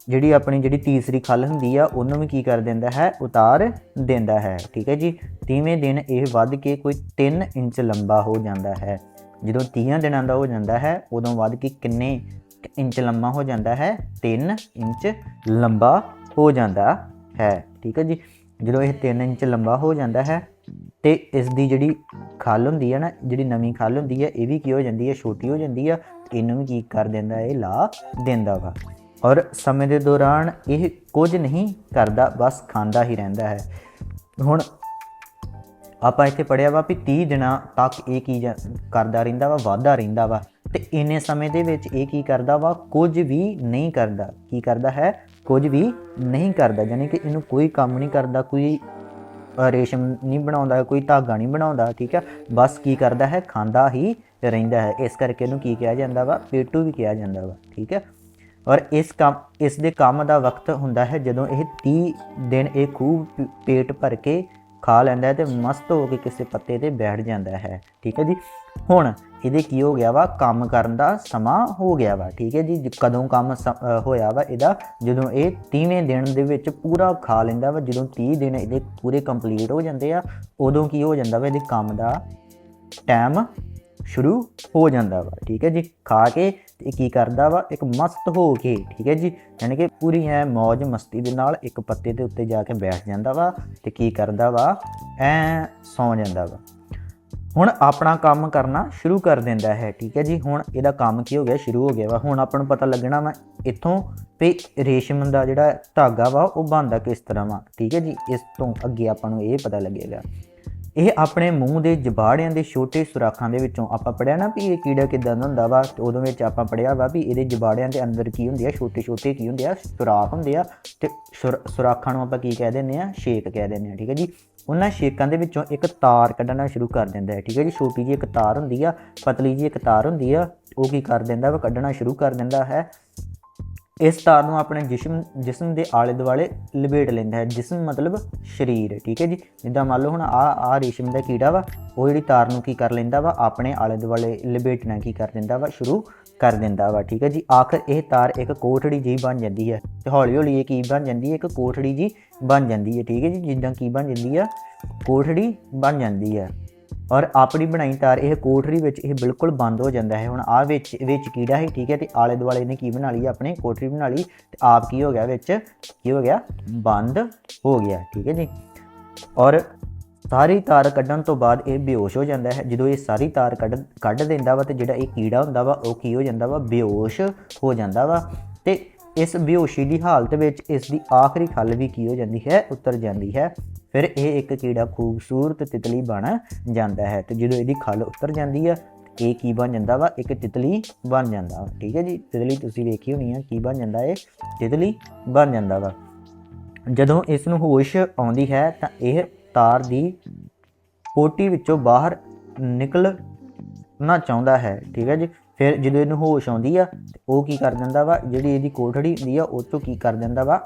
ਜਿਹੜੀ ਆਪਣੀ ਜਿਹੜੀ ਤੀਸਰੀ ਖਲ ਹੁੰਦੀ ਆ, ਉਹਨੂੰ ਵੀ ਕੀ ਕਰ ਦਿੰਦਾ ਹੈ? ਉਤਾਰ ਦਿੰਦਾ ਹੈ। ਠੀਕ ਹੈ ਜੀ? 30ਵੇਂ ਦਿਨ ਇਹ ਵੱਧ ਕੇ ਕੋਈ 3 ਇੰਚ ਲੰਬਾ ਹੋ ਜਾਂਦਾ ਹੈ। ਜਦੋਂ 30 ਦਿਨਾਂ ਦਾ ਹੋ ਜਾਂਦਾ ਹੈ, ਉਦੋਂ ਵੱਧ ਕੇ ਕਿੰਨੇ ਇੰਚ ਲੰਬਾ ਹੋ ਜਾਂਦਾ ਹੈ? 3 ਇੰਚ ਲੰਬਾ ਹੋ ਜਾਂਦਾ ਹੈ। ਠੀਕ ਹੈ ਜੀ? ਜਦੋਂ ਇਹ 3 ਇੰਚ ਲੰਬਾ ਹੋ ਜਾਂਦਾ ਹੈ, ਤੇ ਇਸ ਦੀ ਜਿਹੜੀ ਖਲ ਹੁੰਦੀ ਹੈ ਨਾ, ਜਿਹੜੀ ਨਵੀਂ ਖਲ ਹੁੰਦੀ ਹੈ ਇਹ ਵੀ ਕੀ ਹੋ ਜਾਂਦੀ ਹੈ ਛੋਟੀ ਹੋ ਜਾਂਦੀ ਆ। ਇਹਨੂੰ ਵੀ ਕੀ ਕਰ ਦਿੰਦਾ ਇਹ ਲਾ ਦਿੰਦਾ ਵਾ। ਔਰ ਸਮੇਂ ਦੇ ਦੌਰਾਨ ਇਹ ਕੁਝ ਨਹੀਂ ਕਰਦਾ, ਬਸ ਖਾਂਦਾ ਹੀ ਰਹਿੰਦਾ ਹੈ। ਹੁਣ ਆਪਾਂ ਇੱਥੇ ਪੜਿਆ ਵਾ ਵੀ 30 ਦਿਨਾਂ ਤੱਕ ਇਹ ਕੀ ਜਾ- ਕਰਦਾ ਰਹਿੰਦਾ ਵਾ, ਵਾਧਾ ਰਹਿੰਦਾ ਵਾ। ਤੇ ਇੰਨੇ ਸਮੇਂ ਦੇ ਵਿੱਚ ਇਹ ਕੀ ਕਰਦਾ ਵਾ, ਕੁਝ ਵੀ ਨਹੀਂ ਕਰਦਾ। ਕੀ ਕਰਦਾ ਹੈ? ਕੁਝ ਵੀ ਨਹੀਂ ਕਰਦਾ ਯਾਨੀ ਕਿ ਇਹਨੂੰ ਕੋਈ ਕੰਮ ਨਹੀਂ ਕਰਦਾ, ਕੋਈ ਰੇਸ਼ਮ ਨਹੀਂ ਬਣਾਉਂਦਾ, ਕੋਈ ਧਾਗਾ ਨਹੀਂ ਬਣਾਉਂਦਾ, ਠੀਕ ਹੈ ਬਸ ਕੀ ਕਰਦਾ ਹੈ? ਖਾਂਦਾ ਹੀ ਰਹਿੰਦਾ ਹੈ। ਇਸ ਕਰਕੇ ਇਹਨੂੰ ਕੀ ਕਿਹਾ ਜਾਂਦਾ ਵਾ? ਪੇਟੂ ਵੀ ਕਿਹਾ ਜਾਂਦਾ ਵਾ, ਠੀਕ ਹੈ ਔਰ ਇਸ ਕੰਮ, ਇਸ ਦੇ ਕੰਮ ਦਾ ਵਕਤ ਹੁੰਦਾ ਹੈ ਜਦੋਂ ਇਹ 30 ਦਿਨ ਇਹ ਖੂਬ ਪੇਟ ਭਰ ਕੇ ਖਾ ਲੈਂਦਾ ਹੈ ਤੇ ਮਸਤ ਹੋ ਕੇ ਕਿਸੇ ਪੱਤੇ ਤੇ ਬੈਠ ਜਾਂਦਾ ਹੈ। ਠੀਕ ਹੈ ਜੀ? ਹੁਣ ਇਹਦੇ ਕੀ ਹੋ ਗਿਆ ਵਾ? ਕੰਮ ਕਰਨ ਦਾ ਸਮਾਂ ਹੋ ਗਿਆ ਵਾ। ਠੀਕ ਹੈ ਜੀ? ਕਦੋਂ ਕੰਮ ਸ- ਹੋਇਆ ਵਾ ਇਹਦਾ? ਜਦੋਂ ਇਹ 30ਵੇਂ ਦਿਨ ਦੇ ਵਿੱਚ ਪੂਰਾ ਖਾ ਲੈਂਦਾ ਵਾ, ਜਦੋਂ 30 ਦਿਨ ਇਹਦੇ ਪੂਰੇ ਕੰਪਲੀਟ ਹੋ ਜਾਂਦੇ ਆ, ਉਦੋਂ ਕੀ ਹੋ ਜਾਂਦਾ ਵਾ? ਇਹਦੇ ਕੰਮ ਦਾ ਟਾਈਮ ਸ਼ੁਰੂ ਹੋ ਜਾਂਦਾ ਵਾ। ਠੀਕ ਹੈ ਜੀ? ਖਾ ਕੇ ਤੇ ਕੀ ਕਰਦਾ ਵਾ? ਇੱਕ ਮਸਤ ਹੋ ਕੇ, ਠੀਕ ਹੈ ਜੀ? ਯਾਨੀ ਕਿ ਪੂਰੀ ਐ ਮौज ਮਸਤੀ ਦੇ ਨਾਲ ਇੱਕ ਪੱਤੇ ਦੇ ਉੱਤੇ ਜਾ ਕੇ ਬੈਠ ਜਾਂਦਾ ਵਾ ਤੇ ਕੀ ਕਰਦਾ ਵਾ? ਐ ਸੌ ਜਾਂਦਾ ਵਾ। ਹੁਣ ਆਪਣਾ ਕੰਮ ਕਰਨਾ ਸ਼ੁਰੂ ਕਰ ਦਿੰਦਾ ਹੈ, ਠੀਕ ਹੈ ਜੀ? ਹੁਣ ਇਹਦਾ ਕੰਮ ਕੀ ਹੋ ਗਿਆ? ਸ਼ੁਰੂ ਹੋ ਗਿਆ ਵਾ। ਹੁਣ ਆਪਾਂ ਨੂੰ ਪਤਾ ਲੱਗਣਾ ਵਾ ਇੱਥੋਂ ਵੀ ਰੇਸ਼ਮ ਦਾ ਜਿਹੜਾ ਧਾਗਾ ਵਾ, ਉਹ ਬਣਦਾ ਕਿਸ ਤਰ੍ਹਾਂ ਵਾ? ਠੀਕ ਹੈ ਜੀ? ਇਸ ਤੋਂ ਅੱਗੇ ਆਪਾਂ ਨੂੰ ਇਹ ਪਤਾ ਲੱਗੇਗਾ। ਇਹ ਆਪਣੇ ਮੂੰਹ ਦੇ ਜਬਾੜਿਆਂ ਦੇ ਛੋਟੇ ਸੁਰਾਖਾਂ ਦੇ ਵਿੱਚੋਂ ਆਪਾਂ ਪੜਿਆ ਨਾ ਵੀ ਇਹ ਕੀੜਾ ਕਿਦਾਂ ਦਾ ਹੁੰਦਾ ਵਾ, ਤੇ ਉਦੋਂ ਵਿੱਚ ਆਪਾਂ ਪੜਿਆ ਵਾ ਵੀ ਇਹਦੇ ਜਬਾੜਿਆਂ ਦੇ ਅੰਦਰ ਕੀ ਹੁੰਦੇ ਆ ਛੋਟੇ ਛੋਟੇ ਕੀ ਹੁੰਦੇ ਆ, ਸੁਰਾਖ ਹੁੰਦੇ ਆ, ਤੇ ਸੁਰ- ਸੁਰਾਖਾਂ ਨੂੰ ਆਪਾਂ ਕੀ ਕਹਿ ਦਿੰਦੇ ਆ, ਛੇਕ ਕਹਿ ਦਿੰਦੇ ਆ, ਠੀਕ ਹੈ ਜੀ? ਉਹਨਾਂ ਛੇਕਾਂ ਦੇ ਵਿੱਚੋਂ ਇੱਕ ਤਾਰ ਕੱਢਣਾ ਸ਼ੁਰੂ ਕਰ ਦਿੰਦਾ ਹੈ, ਠੀਕ ਹੈ ਜੀ? ਛੋਟੀ ਜੀ ਇੱਕ ਤਾਰ ਹੁੰਦੀ ਆ, ਪਤਲੀ ਜੀ ਇੱਕ ਤਾਰ ਹੁੰਦੀ ਆ, ਉਹ ਕੀ ਕਰ ਦਿੰਦਾ ਵਾ, ਕੱਢਣਾ ਸ਼ੁਰੂ ਕਰ ਦਿੰਦਾ ਹੈ ਇਸ ਤਾਰ ਨੂੰ ਆਪਣੇ ਜਿਸਮ ਜਿਸਮ ਦੇ ਆਲੇ ਦੁਆਲੇ ਲਪੇਟ ਲੈਂਦਾ ਹੈ। ਜਿਸਮ ਮਤਲਬ ਸਰੀਰ, ਠੀਕ ਹੈ ਜੀ? ਜਿੱਦਾਂ ਮੰਨ ਲਓ ਹੁਣ ਆ ਆ ਰੇਸ਼ਮ ਦਾ ਕੀੜਾ ਵਾ, ਉਹ ਜਿਹੜੀ ਤਾਰ ਨੂੰ ਕੀ ਕਰ ਲੈਂਦਾ ਵਾ? ਆਪਣੇ ਆਲੇ ਦੁਆਲੇ ਲਪੇਟਣਾ ਕੀ ਕਰ ਦਿੰਦਾ ਵਾ? ਸ਼ੁਰੂ ਕਰ ਦਿੰਦਾ ਵਾ, ਠੀਕ ਹੈ ਜੀ? ਆਖਰ ਇਹ ਤਾਰ ਇੱਕ ਕੋਠੜੀ ਜਿਹੀ ਬਣ ਜਾਂਦੀ ਹੈ। ਤੇ ਹੌਲੀ ਹੌਲੀ ਇਹ ਕੀ ਬਣ ਜਾਂਦੀ ਹੈ? ਇੱਕ ਕੋਠੜੀ ਜੀ ਬਣ ਜਾਂਦੀ ਹੈ, ਠੀਕ ਹੈ ਜੀ? ਜਿੱਦਾਂ ਕੀ ਬਣ ਜਾਂਦੀ ਆ? ਕੋਠੜੀ ਬਣ ਜਾਂਦੀ ਹੈ ਔਰ ਆਪਣੀ ਬਣਾਈ ਤਾਰ ਇਹ ਕੋਠਰੀ ਵਿੱਚ ਇਹ ਬਿਲਕੁਲ ਬੰਦ ਹੋ ਜਾਂਦਾ ਹੈ। ਹੁਣ ਆ ਵਿੱਚ ਵਿੱਚ ਕੀੜਾ ਹੀ ਠੀਕ ਹੈ ਤੇ ਆਲੇ ਦੁਆਲੇ ਨੇ ਕੀ ਬਣਾ ਲਈ? ਆਪਣੇ ਕੋਠਰੀ ਬਣਾ ਲਈ ਤੇ ਆਪ ਕੀ ਹੋ ਗਿਆ ਵਿੱਚ? ਕੀ ਹੋ ਗਿਆ? ਬੰਦ ਹੋ ਗਿਆ, ਠੀਕ ਹੈ ਜੀ। ਔਰ ਸਾਰੀ ਤਾਰ ਕੱਢਣ ਤੋਂ ਬਾਅਦ ਇਹ ਬੇਹੋਸ਼ ਹੋ ਜਾਂਦਾ ਹੈ। ਜਦੋਂ ਇਹ ਸਾਰੀ ਤਾਰ ਕੱਢ ਕੱਢ ਦਿੰਦਾ ਵਾ ਤੇ ਜਿਹੜਾ ਇਹ ਕੀੜਾ ਹੁੰਦਾ ਵਾ, ਉਹ ਕੀ ਹੋ ਜਾਂਦਾ ਵਾ? ਬੇਹੋਸ਼ ਹੋ ਜਾਂਦਾ ਵਾ। ਤੇ ਇਸ ਬੇਹੋਸ਼ੀ ਦੀ ਹਾਲਤ ਵਿੱਚ ਇਸ ਦੀ ਆਖਰੀ ਖੱਲ ਵੀ ਕੀ ਹੋ ਜਾਂਦੀ ਹੈ? ਉਤਰ ਜਾਂਦੀ ਹੈ। ਫਿਰ ਇਹ ਇੱਕ ਕੀੜਾ ਖੂਬਸੂਰਤ ਤਿਤਲੀ ਬਣ ਜਾਂਦਾ ਹੈ? ਤੇ ਜਦੋਂ ਇਹਦੀ ਖੱਲ ਉਤਰ ਜਾਂਦੀ ਆ, ਇਹ ਕੀ ਬਣ ਜਾਂਦਾ ਵਾ? ਇੱਕ ਤਿਤਲੀ ਬਣ ਜਾਂਦਾ। ਵਾ ਠੀਕ ਹੈ ਜੀ? ਤਿਤਲੀ ਤੁਸੀਂ ਵੇਖੀ ਹੋਣੀ ਆ, ਕੀ ਬਣ ਜਾਂਦਾ ਇਹ? ਤਿਤਲੀ ਬਣ ਜਾਂਦਾ ਵਾ। ਜਦੋਂ ਇਸ ਨੂੰ ਹੋਸ਼ ਆਉਂਦੀ ਹੈ, ਤਾਂ ਇਹ ਤਾਰ ਦੀ ਪੋਟੀ ਵਿੱਚੋਂ ਬਾਹਰ ਨਿਕਲਣਾ ਚਾਹੁੰਦਾ ਹੈ। ਠੀਕ ਹੈ ਜੀ? ਫਿਰ ਜਦੋਂ ਇਹਨੂੰ ਹੋਸ਼ ਆਉਂਦੀ ਆ ਉਹ ਕੀ ਕਰ ਦਿੰਦਾ ਵਾ, ਜਿਹੜੀ ਇਹਦੀ ਕੋਠੜੀ ਹੁੰਦੀ ਆ ਉਹ ਤੋਂ ਕੀ ਕਰ ਦਿੰਦਾ ਵਾ,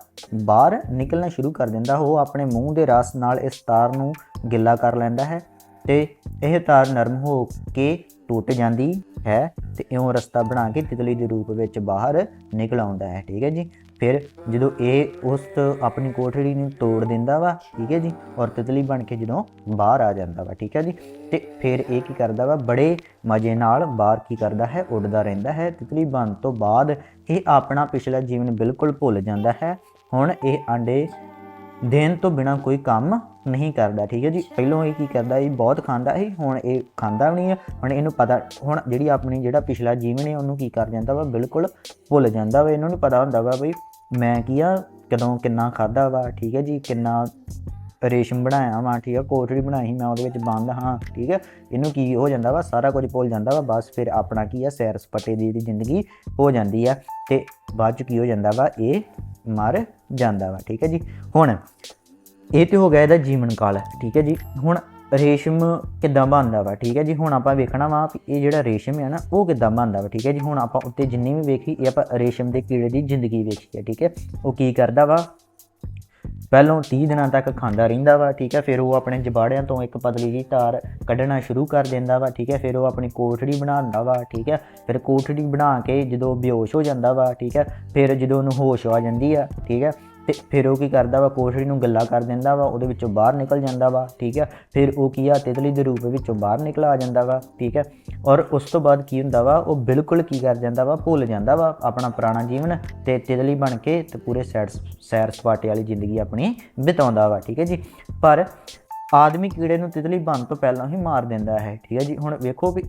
ਬਾਹਰ ਨਿਕਲਣਾ ਸ਼ੁਰੂ ਕਰ ਦਿੰਦਾ। ਉਹ ਆਪਣੇ ਮੂੰਹ ਦੇ ਰਸ ਨਾਲ ਇਸ ਤਾਰ ਨੂੰ ਗਿੱਲਾ ਕਰ ਲੈਂਦਾ ਹੈ ਤੇ ਇਹ ਤਾਰ ਨਰਮ ਹੋ ਕੇ ਟੁੱਟ ਜਾਂਦੀ ਹੈ ਤੇ ਇਉਂ ਰਸਤਾ ਬਣਾ ਕੇ ਤਿਤਲੀ ਦੇ ਰੂਪ ਵਿੱਚ ਬਾਹਰ ਨਿਕਲ ਆਉਂਦਾ ਹੈ। ਠੀਕ ਹੈ ਜੀ? ਫਿਰ ਜਦੋਂ ਇਹ ਉਸ ਆਪਣੀ ਕੋਠੜੀ ਨੂੰ ਤੋੜ ਦਿੰਦਾ ਵਾ, ਠੀਕ ਹੈ ਜੀ ਔਰ ਤਿਤਲੀ ਬਣ ਕੇ ਜਦੋਂ ਬਾਹਰ ਆ ਜਾਂਦਾ ਵਾ, ਠੀਕ ਹੈ ਜੀ, ਤੇ ਫਿਰ ਇਹ ਕੀ ਕਰਦਾ ਵਾ, ਬੜੇ ਮਜ਼ੇ ਨਾਲ ਬਾਹਰ ਕੀ ਕਰਦਾ ਹੈ, ਉੱਡਦਾ ਰਹਿੰਦਾ ਹੈ, ਤਿਤਲੀ ਬਣ ਤੋਂ ਬਾਅਦ ਇਹ ਆਪਣਾ ਪਿਛਲਾ ਜੀਵਨ ਬਿਲਕੁਲ ਭੁੱਲ ਜਾਂਦਾ ਹੈ, ਹੁਣ ਇਹ ਆਂਡੇ ਦੇਣ ਤੋਂ ਬਿਨਾ ਕੋਈ ਕੰਮ ਨਹੀਂ ਕਰਦਾ, ਠੀਕ ਹੈ ਜੀ, ਪਹਿਲਾਂ ਇਹ ਕੀ ਕਰਦਾ, ਇਹ ਬਹੁਤ ਖਾਂਦਾ ਸੀ, ਹੁਣ ਇਹ ਖਾਂਦਾ ਵੀ ਨਹੀਂ ਹੈ, ਹੁਣ ਇਹਨੂੰ ਪਤਾ, ਹੁਣ ਜਿਹੜੀ ਆਪਣੀ ਜਿਹੜਾ ਪਿਛਲਾ ਜੀਵਨ ਹੈ, ਉਹਨੂੰ ਕੀ ਕਰ ਜਾਂਦਾ ਵਾ, ਬਿਲਕੁਲ ਭੁੱਲ ਜਾਂਦਾ ਵਾ, ਇਹਨੂੰ ਨਹੀਂ ਪਤਾ ਹੁੰਦਾ ਵਾ ਬਈ ਮੈਂ ਕੀ ਆ, ਕਦੋਂ ਕਿੰਨਾ ਖਾਦਾ ਵਾ, ਠੀਕ ਹੈ ਜੀ, ਕਿੰਨਾ ਰੇਸ਼ਮ ਬਣਾਇਆ ਵਾ, ਠੀਕ ਹੈ ਕੋਠੜੀ ਬਣਾਈ ਸੀ ਮੈਂ ਉਹਦੇ ਵਿੱਚ ਬੰਦ, ਹਾਂ, ਠੀਕ ਹੈ, ਇਹਨੂੰ ਕੀ ਹੋ ਜਾਂਦਾ ਵਾ, ਸਾਰਾ ਕੁਝ ਭੁੱਲ ਜਾਂਦਾ ਵਾ, ਬਸ ਫਿਰ ਆਪਣਾ ਕੀ ਆ, ਸੈਰ ਸਪਟੇ ਦੀ ਜਿਹੜੀ ਜ਼ਿੰਦਗੀ ਹੋ ਜਾਂਦੀ ਆ ਤੇ ਬਾਅਦ ਚ ਕੀ ਹੋ ਜਾਂਦਾ ਵਾ, ਇਹ ਮਰ ਜਾਂਦਾ ਵਾ, ਠੀਕ ਹੈ ਜੀ, ਹੁਣ ਇਹ ਤੇ ਹੋ ਗਿਆ ਇਹਦਾ ਜੀਵਨ ਕਾਲ, ਠੀਕ ਹੈ ਜੀ, ਹੁਣ ਰੇਸ਼ਮ ਕਿੱਦਾਂ ਬਣਦਾ ਵਾ, ਠੀਕ ਹੈ ਜੀ? ਹੁਣ ਆਪਾਂ ਵੇਖਣਾ ਵਾ ਕਿ ਇਹ ਜਿਹੜਾ ਰੇਸ਼ਮ ਹੈ ਨਾ, ਉਹ ਕਿੱਦਾਂ ਬਣਦਾ ਵਾ, ਠੀਕ ਹੈ ਜੀ? ਹੁਣ ਆਪਾਂ ਉੱਤੇ ਜਿੰਨੀ ਵੀ ਵੇਖੀ, ਇਹ ਆਪਾਂ ਰੇਸ਼ਮ ਦੇ ਕੀੜੇ ਦੀ ਜ਼ਿੰਦਗੀ ਵੇਖੀ ਹੈ, ਠੀਕ ਹੈ? ਉਹ ਕੀ ਕਰਦਾ ਵਾ? ਪਹਿਲੋਂ 30 ਦਿਨਾਂ ਤੱਕ ਖਾਂਦਾ ਰਹਿੰਦਾ ਵਾ, ਠੀਕ ਹੈ? ਫਿਰ ਉਹ ਆਪਣੇ ਜਬਾੜਿਆਂ ਤੋਂ ਇੱਕ ਪਤਲੀ ਜੀ ਤਾਰ ਕੱਢਣਾ ਸ਼ੁਰੂ ਕਰ ਦਿੰਦਾ ਵਾ, ਠੀਕ ਹੈ? ਫਿਰ ਉਹ ਆਪਣੀ ਕੋਠੜੀ ਬਣਾਉਂਦਾ ਵਾ, ਠੀਕ ਹੈ? ਫਿਰ ਕੋਠੜੀ ਬਣਾ ਕੇ ਜਦੋਂ ਬੇਹੋਸ਼ ਹੋ ਜਾਂਦਾ ਵਾ, ਠੀਕ ਹੈ? ਫਿਰ ਜਦੋਂ ਉਹਨੂੰ ਹੋਸ਼ ਆ ਜਾਂਦੀ ਆ, ਠੀਕ ਹੈ? ਤੇ ਫਿਰ ਉਹ ਕੀ ਕਰਦਾ ਵਾ, ਕੋਠੜੀ ਨੂੰ ਗੱਲਾਂ ਕਰ ਦਿੰਦਾ ਵਾ, ਉਹਦੇ ਵਿੱਚੋਂ ਬਾਹਰ ਨਿਕਲ ਜਾਂਦਾ ਵਾ, ਠੀਕ ਹੈ? ਫਿਰ ਉਹ ਕੀ ਆ, ਤਿਤਲੀ ਦੇ ਰੂਪ ਵਿੱਚੋਂ ਬਾਹਰ ਨਿਕਲ ਆ ਜਾਂਦਾ ਵਾ, ਠੀਕ ਹੈ? ਔਰ ਉਸ ਤੋਂ ਬਾਅਦ ਕੀ ਹੁੰਦਾ ਵਾ, ਉਹ ਬਿਲਕੁਲ ਕੀ ਕਰ ਜਾਂਦਾ ਵਾ, ਭੁੱਲ ਜਾਂਦਾ ਵਾ ਆਪਣਾ ਪੁਰਾਣਾ ਜੀਵਨ ਤੇ ਤਿਤਲੀ ਬਣ ਕੇ ਤੇ ਪੂਰੇ ਸੈਰ ਸੈਰ ਸਪਾਟੇ ਵਾਲੀ ਜ਼ਿੰਦਗੀ ਆਪਣੀ ਬਿਤਾਉਂਦਾ ਵਾ, ਠੀਕ ਹੈ ਜੀ? ਪਰ ਆਦਮੀ ਕੀੜੇ ਨੂੰ ਤਿਤਲੀ ਬਣ ਤੋਂ ਪਹਿਲਾਂ ਹੀ ਮਾਰ ਦਿੰਦਾ ਹੈ, ਠੀਕ ਹੈ ਜੀ? ਹੁਣ ਵੇਖੋ ਵੀ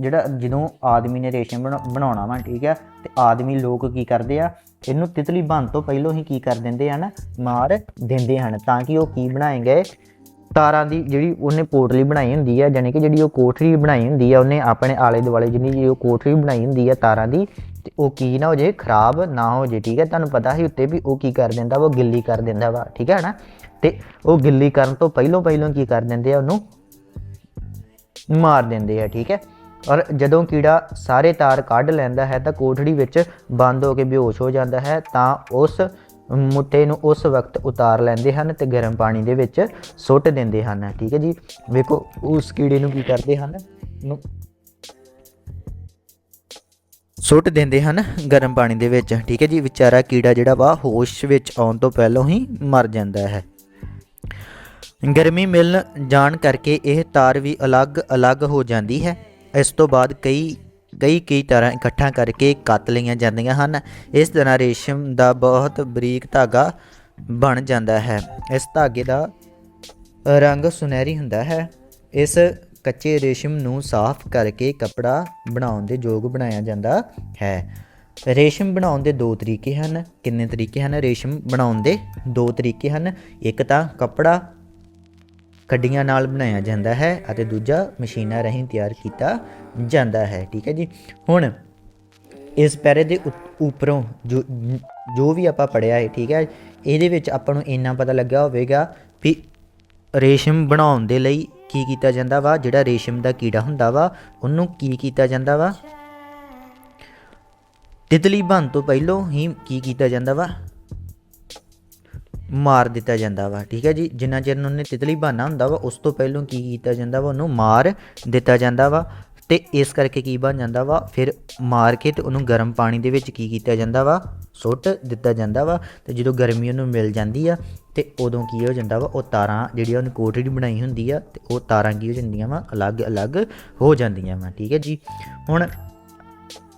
ਜਿਹੜਾ ਜਦੋਂ ਆਦਮੀ ਨੇ ਰੇਸ਼ਮ ਬਣਾ- ਬਣਾਉਣਾ ਵਾ, ਠੀਕ ਹੈ? ਤੇ ਆਦਮੀ ਲੋਕ ਕੀ ਕਰਦੇ ਆ ਇਹਨੂੰ ਤਿਤਲੀ ਬਣ ਤੋਂ ਪਹਿਲਾਂ ਹੀ ਕੀ ਕਰ ਦਿੰਦੇ ਹਨ? ਮਾਰ ਦਿੰਦੇ ਹਨ ਤਾਂ ਕਿ ਉਹ ਕੀ ਬਣਾਏ ਗਏ? ਤਾਰਾਂ ਦੀ ਜਿਹੜੀ ਉਹਨੇ ਪੋਟਲੀ ਬਣਾਈ ਹੁੰਦੀ ਹੈ ਯਾਨੀ ਕਿ ਜਿਹੜੀ ਉਹ ਕੋਠੜੀ ਬਣਾਈ ਹੁੰਦੀ ਹੈ ਉਹਨੇ ਆਪਣੇ ਆਲੇ ਦੁਆਲੇ ਜਿੰਨੀ ਜਿਹੜੀ ਉਹ ਕੋਠਰੀ ਬਣਾਈ ਹੁੰਦੀ ਹੈ ਤਾਰਾਂ ਦੀ, ਤੇ ਉਹ ਕੀ ਨਾ ਹੋ ਜੇ ਖਰਾਬ ਨਾ ਹੋ ਜੇ ਠੀਕ ਹੈ? ਤੁਹਾਨੂੰ ਪਤਾ ਹੀ ਉੱਤੇ ਵੀ ਉਹ ਕੀ ਕਰ ਦਿੰਦਾ ਵਾ, ਉਹ ਗਿੱਲੀ ਕਰ ਦਿੰਦਾ ਵਾ, ਠੀਕ ਹੈ ਨਾ? ਤੇ ਉਹ ਗਿੱਲੀ ਕਰਨ ਤੋਂ ਪਹਿਲਾਂ ਪਹਿਲਾਂ ਕੀ ਕਰ ਦਿੰਦੇ ਆ ਉਹਨੂੰ? ਮਾਰ ਦਿੰਦੇ ਆ, ਠੀਕ ਹੈ? ਔਰ ਜਦੋਂ ਕੀੜਾ ਸਾਰੇ ਤਾਰ ਕੱਢ ਲੈਂਦਾ ਹੈ ਤਾਂ ਕੋਠੜੀ ਵਿੱਚ ਬੰਦ ਹੋ ਕੇ ਬੇਹੋਸ਼ ਹੋ ਜਾਂਦਾ ਹੈ, ਤਾਂ ਉਸ ਮੁੱਠੇ ਨੂੰ ਉਸ ਵਕਤ ਉਤਾਰ ਲੈਂਦੇ ਹਨ ਤੇ ਗਰਮ ਪਾਣੀ ਦੇ ਵਿੱਚ ਸੁੱਟ ਦਿੰਦੇ ਹਨ। ਠੀਕ ਹੈ ਜੀ? ਵੇਖੋ, ਉਸ ਕੀੜੇ ਨੂੰ ਕੀ ਕਰਦੇ ਹਨ? ਨੂੰ ਸੁੱਟ ਦਿੰਦੇ ਹਨ ਗਰਮ ਪਾਣੀ ਦੇ ਵਿੱਚ। ਠੀਕ ਹੈ ਜੀ? ਵਿਚਾਰਾ ਕੀੜਾ ਜਿਹੜਾ ਵਾ ਹੋਸ਼ ਵਿੱਚ ਆਉਣ ਤੋਂ ਪਹਿਲਾਂ ਹੀ ਮਰ ਜਾਂਦਾ ਹੈ। ਗਰਮੀ ਮਿਲਣ ਜਾਣ ਕਰਕੇ ਇਹ ਤਾਰ ਵੀ ਅਲੱਗ-ਅਲੱਗ ਹੋ ਜਾਂਦੀ ਹੈ। ਇਸ ਤੋਂ ਬਾਅਦ ਕਈ ਕਈ ਕਈ ਤਰ੍ਹਾਂ ਇਕੱਠਾ ਕਰਕੇ ਕੱਤ ਲਈਆਂ ਜਾਂਦੀਆਂ ਹਨ। ਇਸ ਤਰ੍ਹਾਂ ਰੇਸ਼ਮ ਦਾ ਬਹੁਤ ਬਰੀਕ ਧਾਗਾ ਬਣ ਜਾਂਦਾ ਹੈ। ਇਸ ਧਾਗੇ ਦਾ ਰੰਗ ਸੁਨਹਿਰੀ ਹੁੰਦਾ ਹੈ। ਇਸ ਕੱਚੇ ਰੇਸ਼ਮ ਨੂੰ ਸਾਫ਼ ਕਰਕੇ ਕਪੜਾ ਬਣਾਉਣ ਦੇ ਯੋਗ ਬਣਾਇਆ ਜਾਂਦਾ ਹੈ। ਰੇਸ਼ਮ ਬਣਾਉਣ ਦੇ ਦੋ ਤਰੀਕੇ ਹਨ। ਕਿੰਨੇ ਤਰੀਕੇ ਹਨ? ਰੇਸ਼ਮ ਬਣਾਉਣ ਦੇ ਦੋ ਤਰੀਕੇ ਹਨ। ਇੱਕ ਤਾਂ ਕਪੜਾ ਕੱਡੀਆਂ ਨਾਲ ਬਣਾਇਆ ਜਾਂਦਾ ਹੈ ਅਤੇ ਦੂਜਾ ਮਸ਼ੀਨਾਂ ਰਾਹੀਂ ਤਿਆਰ ਕੀਤਾ ਜਾਂਦਾ ਹੈ। ਠੀਕ ਹੈ ਜੀ। ਹੁਣ ਇਸ ਪੈਰੇ ਦੇ ਉਤ- ਉੱਪਰੋਂ ਜੋ ਜੋ ਵੀ ਆਪਾਂ ਪੜਿਆ ਹੈ, ਠੀਕ ਹੈ, ਇਹਦੇ ਵਿੱਚ ਆਪਾਂ ਨੂੰ ਇੰਨਾ ਪਤਾ ਲੱਗਾ ਹੋਵੇਗਾ ਵੀ ਰੇਸ਼ਮ ਬਣਾਉਣ ਦੇ ਲਈ ਕੀ ਕੀਤਾ ਜਾਂਦਾ ਵਾ, ਜਿਹੜਾ ਰੇਸ਼ਮ ਦਾ ਕੀੜਾ ਹੁੰਦਾ ਵਾ, ਉਹਨੂੰ ਕੀ ਕੀਤਾ ਜਾਂਦਾ ਵਾ? ਤਿਤਲੀ ਬਣ ਤੋਂ ਪਹਿਲਾਂ ਹੀ ਕੀ ਕੀਤਾ ਜਾਂਦਾ ਵਾ? ਮਾਰ ਦਿੱਤਾ ਜਾਂਦਾ ਵਾ, ਠੀਕ ਹੈ ਜੀ? ਜਿੰਨਾ ਚਿਰ ਉਹਨੇ ਤਿਤਲੀ ਬਹਾਨਾ ਹੁੰਦਾ ਵਾ, ਉਸ ਤੋਂ ਪਹਿਲਾਂ ਕੀ ਕੀਤਾ ਜਾਂਦਾ ਵਾ, ਉਹਨੂੰ ਮਾਰ ਦਿੱਤਾ ਜਾਂਦਾ ਵਾ ਤੇ ਇਸ ਕਰਕੇ ਕੀ ਬਣ ਜਾਂਦਾ ਵਾ, ਫਿਰ ਮਾਰ ਕੇ ਤੇ ਉਹਨੂੰ ਗਰਮ ਪਾਣੀ ਦੇ ਵਿੱਚ ਕੀ ਕੀਤਾ ਜਾਂਦਾ ਵਾ, ਸੁੱਟ ਦਿੱਤਾ ਜਾਂਦਾ ਵਾ ਤੇ ਜਦੋਂ ਗਰਮੀ ਉਹਨੂੰ ਮਿਲ ਜਾਂਦੀ ਆ ਤੇ ਉਦੋਂ ਕੀ ਹੋ ਜਾਂਦਾ ਵਾ, ਉਹ ਤਾਰਾਂ ਜਿਹੜੀਆਂ ਉਹਨੇ ਕੋਠੜੀ ਬਣਾਈ ਹੁੰਦੀ ਆ ਤੇ ਉਹ ਤਾਰਾਂ ਕੀ ਹੋ ਜਾਂਦੀਆਂ ਵਾ, ਅਲੱਗ-ਅਲੱਗ ਹੋ ਜਾਂਦੀਆਂ ਵਾ, ਠੀਕ ਹੈ ਜੀ? ਹੁਣ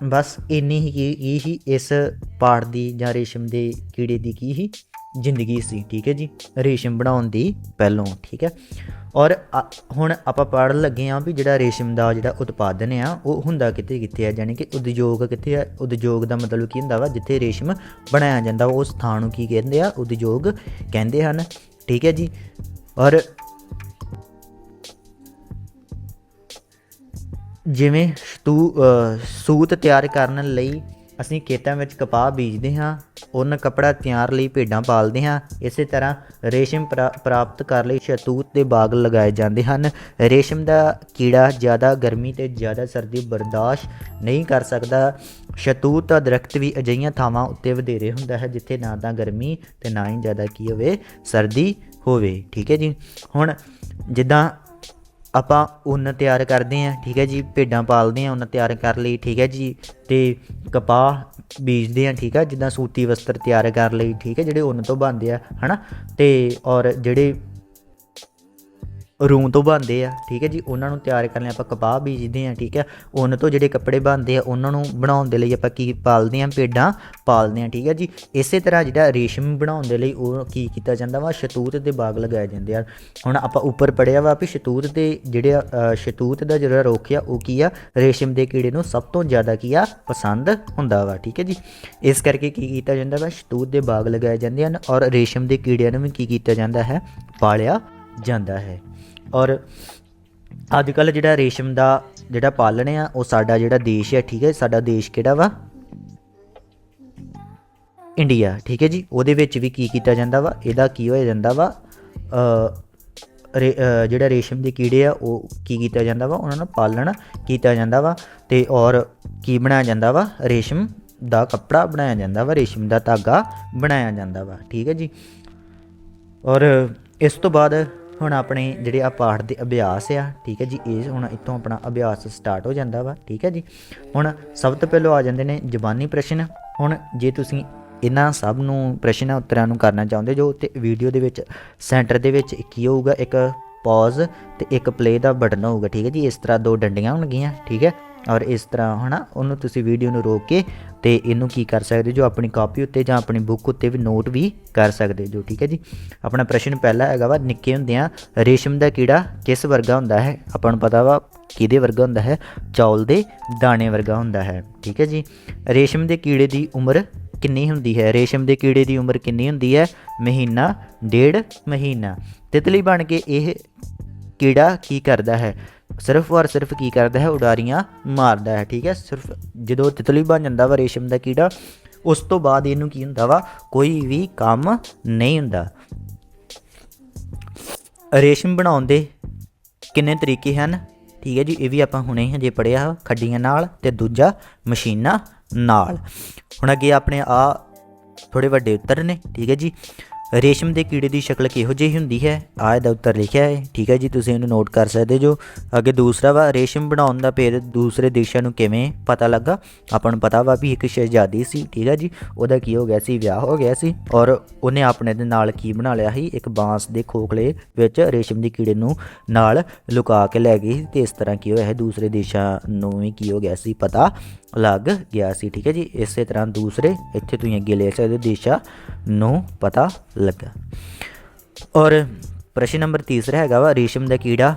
ਬਸ ਇੰਨੀ ਹੀ ਕੀ ਇਹ ਹੀ ਇਸ ਪਾੜ ਦੀ ਜਾਂ ਰੇਸ਼ਮ ਦੇ ਕੀੜੇ ਦੀ ਕੀ ਹੀ ਜ਼ਿੰਦਗੀ ਸੀ ਠੀਕ ਹੈ ਜੀ। ਰੇਸ਼ਮ ਬਣਾਉਣ ਦੀ ਪਹਿਲੋਂ ਠੀਕ ਹੈ। ਔਰ ਆ- ਹੁਣ ਆਪਾਂ ਪੜ੍ਹਨ ਲੱਗੇ ਆ ਵੀ ਜਿਹੜਾ ਰੇਸ਼ਮ ਦਾ ਜਿਹੜਾ ਉਤਪਾਦਨ ਆ ਉਹ ਹੁੰਦਾ ਕਿੱਥੇ ਕਿੱਥੇ ਆ? ਯਾਨੀ ਕਿ ਉਦਯੋਗ ਕਿੱਥੇ ਆ? ਉਦਯੋਗ ਦਾ ਮਤਲਬ ਕੀ ਹੁੰਦਾ ਵਾ ਜਿੱਥੇ ਰੇਸ਼ਮ ਬਣਾਇਆ ਜਾਂਦਾ ਵਾ, ਉਸ ਥਾਂ ਨੂੰ ਕੀ ਕਹਿੰਦੇ ਆ? ਉਦਯੋਗ ਕਹਿੰਦੇ ਹਨ ਠੀਕ ਹੈ ਜੀ। ਔਰ ਜਿਵੇਂ ਸਤੂ ਸੂਤ ਤਿਆਰ ਕਰਨ ਲਈ ਅਸੀਂ ਖੇਤਾਂ ਵਿੱਚ ਕਪਾਹ ਬੀਜਦੇ ਹਾਂ ਉਹਨਾਂ ਕੱਪੜਾ ਤਿਆਰ ਲਈ ਭੇਡਾਂ ਪਾਲਦੇ ਹਾਂ। ਇਸੇ ਤਰ੍ਹਾਂ ਰੇਸ਼ਮ ਪ੍ਰਾ- ਪ੍ਰਾਪਤ ਕਰ ਲਈ ਸ਼ਤੂਤ ਦੇ ਬਾਗ ਲਗਾਏ ਜਾਂਦੇ ਹਨ। ਰੇਸ਼ਮ ਦਾ ਕੀੜਾ ਜ਼ਿਆਦਾ ਗਰਮੀ ਤੇ ਜ਼ਿਆਦਾ ਸਰਦੀ ਬਰਦਾਸ਼ਤ ਨਹੀਂ ਕਰ ਸਕਦਾ। ਸ਼ਤੂਤ ਦਾ ਦਰਖਤ ਵੀ ਅਜਿਹੀਆਂ ਥਾਵਾਂ ਉੱਤੇ ਵਧੇਰੇ ਹੁੰਦਾ ਹੈ, ਜਿੱਥੇ ਨਾ ਤਾਂ ਗਰਮੀ ਤੇ ਨਾ ਹੀ ਜ਼ਿਆਦਾ ਕੀ ਹੋਵੇ, ਸਰਦੀ ਹੋਵੇ। ਠੀਕ ਹੈ ਜੀ? ਹੁਣ ਜਿੱਦਾਂ ਆਪਾਂ ਉੱਨ ਤਿਆਰ ਕਰਦੇ ਹਾਂ, ਠੀਕ ਹੈ ਜੀ, ਭੇਡਾਂ ਪਾਲਦੇ ਹਾਂ, ਉੱਨ ਤਿਆਰ ਕਰ ਲਈ, ਠੀਕ ਹੈ ਜੀ, ਤੇ ਕਪਾਹ ਬੀਜਦੇ ਹਾਂ, ਠੀਕ ਹੈ, ਜਿੱਦਾਂ ਸੂਤੀ ਵਸਤਰ ਤਿਆਰ ਕਰ ਲਈ, ਠੀਕ ਹੈ, ਜਿਹੜੇ ਉੱਨ ਤੋਂ ਬਣਦੇ ਆ, ਹਨਾ, ਤੇ ਔਰ ਜਿਹੜੇ ਰੂੰ ਤੋਂ ਬਣਦੇ ਆ ਠੀਕ ਹੈ ਜੀ? ਉਹਨਾਂ ਨੂੰ ਤਿਆਰ ਕਰਨ ਲਈ ਆਪਾਂ ਕਪਾਹ ਬੀਜਦੇ ਆ ਠੀਕ ਹੈ? ਉਹਨਾਂ ਤੋਂ ਜਿਹੜੇ ਕੱਪੜੇ ਬਣਦੇ ਆ ਉਹਨਾਂ ਨੂੰ ਬਣਾਉਣ ਦੇ ਲਈ ਆਪਾਂ ਕੀ ਪਾਲਦੇ ਆ ਭੇਡਾਂ ਪਾਲਦੇ ਆ ਠੀਕ ਹੈ ਜੀ? ਇਸੇ ਤਰ੍ਹਾਂ ਜਿਹੜਾ ਰੇਸ਼ਮ ਬਣਾਉਣ ਦੇ ਲਈ ਉਹ ਕੀ ਕੀਤਾ ਜਾਂਦਾ ਵਾ? ਸ਼ਤੂਤ ਦੇ ਬਾਗ ਲਗਾਏ ਜਾਂਦੇ ਆ। ਹੁਣ ਆਪਾਂ ਉੱਪਰ ਪੜਿਆ ਵਾ ਵੀ ਸ਼ਤੂਤ ਦੇ ਜਿਹੜੇ ਆ, ਸ਼ਤੂਤ ਦਾ ਜਿਹੜਾ ਰੁੱਖ ਆ ਉਹ ਕੀ ਆ? ਰੇਸ਼ਮ ਦੇ ਕੀੜੇ ਨੂੰ ਸਭ ਤੋਂ ਜ਼ਿਆਦਾ ਕੀ ਆ? ਪਸੰਦ ਹੁੰਦਾ ਵਾ ਠੀਕ ਹੈ ਜੀ? ਇਸ ਕਰਕੇ ਕੀ ਕੀਤਾ ਜਾਂਦਾ ਵਾ? ਸ਼ਤੂਤ ਦੇ ਬਾਗ ਲਗਾਏ ਜਾਂਦੇ ਹਨ ਔਰ ਰੇਸ਼ਮ ਦੇ ਕੀੜਿਆਂ ਨੂੰ ਵੀ ਕੀ ਕੀਤਾ ਜਾਂਦਾ ਹੈ? ਪਾਲਿਆ ਜਾਂਦਾ ਹੈ। ਔਰ ਅੱਜ ਕੱਲ ਜਿਹੜਾ ਰੇਸ਼ਮ ਦਾ ਜਿਹੜਾ ਪਾਲਣ ਆ, ਉਹ ਸਾਡਾ ਜਿਹੜਾ ਦੇਸ਼ ਹੈ ਠੀਕ ਹੈ ਸਾਡਾ ਦੇਸ਼ ਕਿਹੜਾ ਵਾ? ਇੰਡੀਆ, ਠੀਕ ਹੈ ਜੀ? ਉਹਦੇ ਵਿੱਚ ਵੀ ਕੀ ਕੀਤਾ ਜਾਂਦਾ ਵਾ? ਇਹਦਾ ਕੀ ਹੋਇਆ ਜਾਂਦਾ ਵਾ? ਰੇ- ਜਿਹੜਾ ਰੇਸ਼ਮ ਦੇ ਕੀੜੇ ਆ, ਉਹ ਕੀ ਕੀਤਾ ਜਾਂਦਾ ਵਾ? ਉਹਨਾਂ ਨੂੰ ਪਾਲਣ ਕੀਤਾ ਜਾਂਦਾ ਵਾ ਤੇ ਔਰ ਕੀ ਬਣਾਇਆ ਜਾਂਦਾ ਵਾ? ਰੇਸ਼ਮ ਦਾ ਕੱਪੜਾ ਬਣਾਇਆ ਜਾਂਦਾ ਵਾ, ਰੇਸ਼ਮ ਦਾ ਧਾਗਾ ਬਣਾਇਆ ਜਾਂਦਾ ਵਾ, ਠੀਕ ਹੈ ਜੀ? ਔਰ ਇਸ ਤੋਂ ਬਾਅਦ ਹੁਣ ਆਪਣੇ ਜਿਹੜੇ ਆ ਪਾਠ ਦੇ ਅਭਿਆਸ ਆ, ਠੀਕ ਹੈ ਜੀ, ਇਹ ਹੁਣ ਇੱਥੋਂ ਆਪਣਾ ਅਭਿਆਸ ਸਟਾਰਟ ਹੋ ਜਾਂਦਾ ਵਾ, ਠੀਕ ਹੈ ਜੀ। ਹੁਣ ਸਭ ਤੋਂ ਪਹਿਲਾਂ ਆ ਜਾਂਦੇ ਨੇ ਜ਼ਬਾਨੀ ਪ੍ਰਸ਼ਨ। ਹੁਣ ਜੇ ਤੁਸੀਂ ਇਹਨਾਂ ਸਭ ਨੂੰ ਪ੍ਰਸ਼ਨ ਉੱਤਰਾਂ ਨੂੰ ਕਰਨਾ ਚਾਹੁੰਦੇ ਜੋ, ਤੇ ਵੀਡੀਓ ਦੇ ਵਿੱਚ ਸੈਂਟਰ ਦੇ ਵਿੱਚ ਕੀ ਹੋਊਗਾ, ਇੱਕ ਪੌਜ਼ ਤੇ ਇੱਕ ਪਲੇ ਦਾ ਬਟਨ ਹੋਊਗਾ, ਠੀਕ ਹੈ ਜੀ, ਇਸ ਤਰ੍ਹਾਂ ਦੋ ਡੰਡੀਆਂ ਹੋਣਗੀਆਂ, ਠੀਕ ਹੈ। ਔਰ ਇਸ ਤਰ੍ਹਾਂ, ਹਨਾ, ਉਹਨੂੰ ਤੁਸੀਂ ਵੀਡੀਓ ਨੂੰ ਰੋਕ ਕੇ ਤੇ ਇਹਨੂੰ ਕੀ ਕਰ ਸਕਦੇ ਜੋ ਆਪਣੀ ਕਾਪੀ ਉੱਤੇ ਜਾਂ ਆਪਣੀ ਬੁੱਕ ਉੱਤੇ ਵੀ ਨੋਟ ਵੀ ਕਰ ਸਕਦੇ ਜੋ, ਠੀਕ ਹੈ ਜੀ? ਆਪਣਾ ਪ੍ਰਸ਼ਨ ਪਹਿਲਾ ਹੈਗਾ ਵਾ, ਨਿੱਕੇ ਹੁੰਦਿਆਂ ਰੇਸ਼ਮ ਦਾ ਕੀੜਾ ਕਿਸ ਵਰਗਾ ਹੁੰਦਾ ਹੈ? ਆਪਾਂ ਨੂੰ ਪਤਾ ਵਾ ਕਿਹਦੇ ਵਰਗਾ ਹੁੰਦਾ ਹੈ? ਚੌਲ ਦੇ ਦਾਣੇ ਵਰਗਾ ਹੁੰਦਾ ਹੈ, ਠੀਕ ਹੈ ਜੀ? ਰੇਸ਼ਮ ਦੇ ਕੀੜੇ ਦੀ ਉਮਰ ਕਿੰਨੀ ਹੁੰਦੀ ਹੈ? ਰੇਸ਼ਮ ਦੇ ਕੀੜੇ ਦੀ ਉਮਰ ਕਿੰਨੀ ਹੁੰਦੀ ਹੈ? ਮਹੀਨਾ, ਡੇਢ ਮਹੀਨਾ। ਤਿਤਲੀ ਬਣ ਕੇ ਇਹ ਕੀੜਾ ਕੀ ਕਰਦਾ ਹੈ? ਸਿਰਫ ਔਰ ਸਿਰਫ ਕੀ ਕਰਦਾ ਹੈ, ਉਡਾਰੀਆਂ ਮਾਰਦਾ ਹੈ, ਠੀਕ ਹੈ? ਸਿਰਫ ਜਦੋਂ ਤਿਤਲੀ ਬਣ ਜਾਂਦਾ ਵਾ ਰੇਸ਼ਮ ਦਾ ਕੀੜਾ, ਉਸ ਤੋਂ ਬਾਅਦ ਇਹਨੂੰ ਕੀ ਹੁੰਦਾ ਵਾ? ਕੋਈ ਵੀ ਕੰਮ ਨਹੀਂ ਹੁੰਦਾ। ਰੇਸ਼ਮ ਬਣਾਉਣ ਦੇ ਕਿੰਨੇ ਤਰੀਕੇ ਹਨ? ਠੀਕ ਹੈ ਜੀ, ਇਹ ਵੀ ਆਪਾਂ ਹੁਣੇ ਹਜੇ ਪੜਿਆ ਖੱਡੀਆਂ ਨਾਲ ਤੇ ਦੂਜਾ ਮਸ਼ੀਨਾਂ ਨਾਲ। ਹੁਣ ਅੱਗੇ ਆਪਣੇ ਆ ਥੋੜੇ ਵੱਡੇ ਉੱਤਰ ਨੇ, ਠੀਕ ਹੈ ਜੀ? ਰੇਸ਼ਮ ਦੇ ਕੀੜੇ ਦੀ ਸ਼ਕਲ ਕਿਹੋ ਜਿਹੀ ਹੁੰਦੀ ਹੈ? ਆ ਇਹਦਾ ਉੱਤਰ ਲਿਖਿਆ ਹੈ। ਠੀਕ ਹੈ ਜੀ, ਤੁਸੀਂ ਇਹਨੂੰ ਨੋਟ ਕਰ ਸਕਦੇ ਜੋ। ਅੱਗੇ ਦੂਸਰਾ ਵਾ, ਰੇਸ਼ਮ ਬਣਾਉਣ ਦਾ ਭੇਦ ਦੂਸਰੇ ਦੇਸ਼ਾਂ ਨੂੰ ਕਿਵੇਂ ਪਤਾ ਲੱਗਾ? ਆਪਾਂ ਨੂੰ ਪਤਾ ਵਾ ਵੀ ਇੱਕ ਸ਼ਹਿਜ਼ਾਦੀ ਸੀ, ਠੀਕ ਹੈ ਜੀ। ਉਹਦਾ ਕੀ ਹੋ ਗਿਆ ਸੀ? ਵਿਆਹ ਹੋ ਗਿਆ ਸੀ ਔਰ ਉਹਨੇ ਆਪਣੇ ਦੇ ਨਾਲ ਕੀ ਬਣਾ ਲਿਆ ਸੀ? ਇੱਕ ਬਾਂਸ ਦੇ ਖੋਖਲੇ ਵਿੱਚ ਰੇਸ਼ਮ ਦੇ ਕੀੜੇ ਨੂੰ ਨਾਲ ਲੁਕਾ ਕੇ ਲੈ ਗਈ ਸੀ ਤੇ ਇਸ ਤਰ੍ਹਾਂ ਕੀ ਹੋਇਆ ਹੈ? ਦੂਸਰੇ ਦੇਸ਼ਾਂ ਨੂੰ ਵੀ ਕੀ ਹੋ ਗਿਆ ਸੀ ਪਤਾ ਲੱਗ ਗਿਆ ਸੀ, ਠੀਕ ਹੈ ਜੀ। ਇਸੇ ਤਰ੍ਹਾਂ ਦੂਸਰੇ ਇੱਥੇ ਤੁਸੀਂ ਅੱਗੇ ਲੈ ਸਕਦੇ ਹੋ, ਦੇਸ਼ਾਂ ਨੂੰ ਪਤਾ ਲੱਗਾ। ਔਰ ਪ੍ਰਸ਼ਨ ਨੰਬਰ ਤੀਸਰਾ ਹੈਗਾ ਵਾ, ਰੇਸ਼ਮ ਦਾ ਕੀੜਾ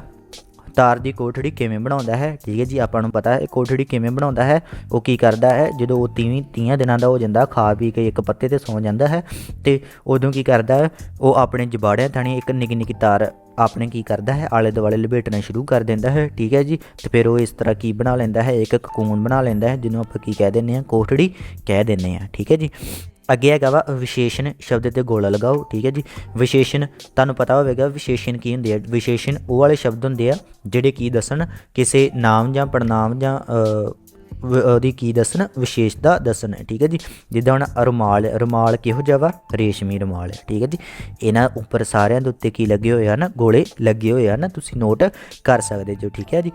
ਤਾਰ ਦੀ ਕੋਠੜੀ ਕਿਵੇਂ ਬਣਾਉਂਦਾ ਹੈ? ਠੀਕ ਹੈ ਜੀ, ਆਪਾਂ ਨੂੰ ਪਤਾ ਹੈ ਕੋਠੜੀ ਕਿਵੇਂ ਬਣਾਉਂਦਾ ਹੈ, ਉਹ ਕੀ ਕਰਦਾ ਹੈ? ਜਦੋਂ ਉਹ ਤੀਵੀਂ ਤੀਆਂ ਦਿਨਾਂ ਦਾ ਹੋ ਜਾਂਦਾ, ਖਾ ਪੀ ਕੇ ਇੱਕ ਪੱਤੇ ਤੇ ਸੌਂ ਜਾਂਦਾ ਹੈ ਤੇ ਉਦੋਂ ਕੀ ਕਰਦਾ ਹੈ? ਉਹ ਆਪਣੇ ਜਬਾੜਿਆਂ ਥਾਣੀ ਇੱਕ ਨਿੱਕੀ ਨਿੱਕੀ ਤਾਰ ਆਪਣੇ ਕੀ ਕਰਦਾ ਹੈ? ਆਲੇ ਦੁਆਲੇ ਲਪੇਟਣਾ ਸ਼ੁਰੂ ਕਰ ਦਿੰਦਾ ਹੈ, ਠੀਕ ਹੈ ਜੀ? ਤੇ ਫਿਰ ਉਹ ਇਸ ਤਰ੍ਹਾਂ ਕੀ ਬਣਾ ਲੈਂਦਾ ਹੈ? ਇੱਕ ਕਕੂਨ ਬਣਾ ਲੈਂਦਾ ਹੈ, ਜਿਹਨੂੰ ਆਪਾਂ ਕੀ ਕਹਿ ਦਿੰਦੇ ਆ ਕੋਠੜੀ ਕਹਿ ਦਿੰਦੇ ਆ ਠੀਕ ਹੈ ਜੀ? ਅੱਗੇ ਹੈਗਾ ਵਾ ਵਿਸ਼ੇਸ਼ਣ ਸ਼ਬਦ ਤੇ ਗੋਲਾ ਲਗਾਓ, ਠੀਕ ਹੈ ਜੀ? ਵਿਸ਼ੇਸ਼ਣ, ਤੁਹਾਨੂੰ ਪਤਾ ਹੋਵੇਗਾ ਵਿਸ਼ੇਸ਼ਣ ਕੀ ਹੁੰਦੇ ਆ। ਵਿਸ਼ੇਸ਼ਣ ਉਹ ਵਾਲੇ ਸ਼ਬਦ ਹੁੰਦੇ ਆ ਜਿਹੜੇ ਕੀ ਦੱਸਣ? ਕਿਸੇ ਨਾਮ ਜਾਂ ਪੜਨਾਮ ਜਾਂ ਉਹਦੀ ਕੀ ਦੱਸਣ? ਵਿਸ਼ੇਸ਼ਤਾ ਦੱਸਣ, ਠੀਕ ਹੈ ਜੀ? ਜਿੱਦਾਂ ਹੁਣ ਰੁਮਾਲ ਰੁਮਾਲ ਕਿਹੋ ਜਿਹਾ ਵਾ? ਰੇਸ਼ਮੀ ਰੁਮਾਲ ਹੈ ਠੀਕ ਹੈ ਜੀ? ਇਹਨਾਂ ਉੱਪਰ ਸਾਰਿਆਂ ਦੇ ਉੱਤੇ ਕੀ ਲੱਗੇ ਹੋਏ ਹਨ ਗੋਲੇ ਲੱਗੇ ਹੋਏ ਹਨ ਤੁਸੀਂ ਨੋਟ ਕਰ ਸਕਦੇ ਜੋ, ਠੀਕ ਹੈ ਜੀ?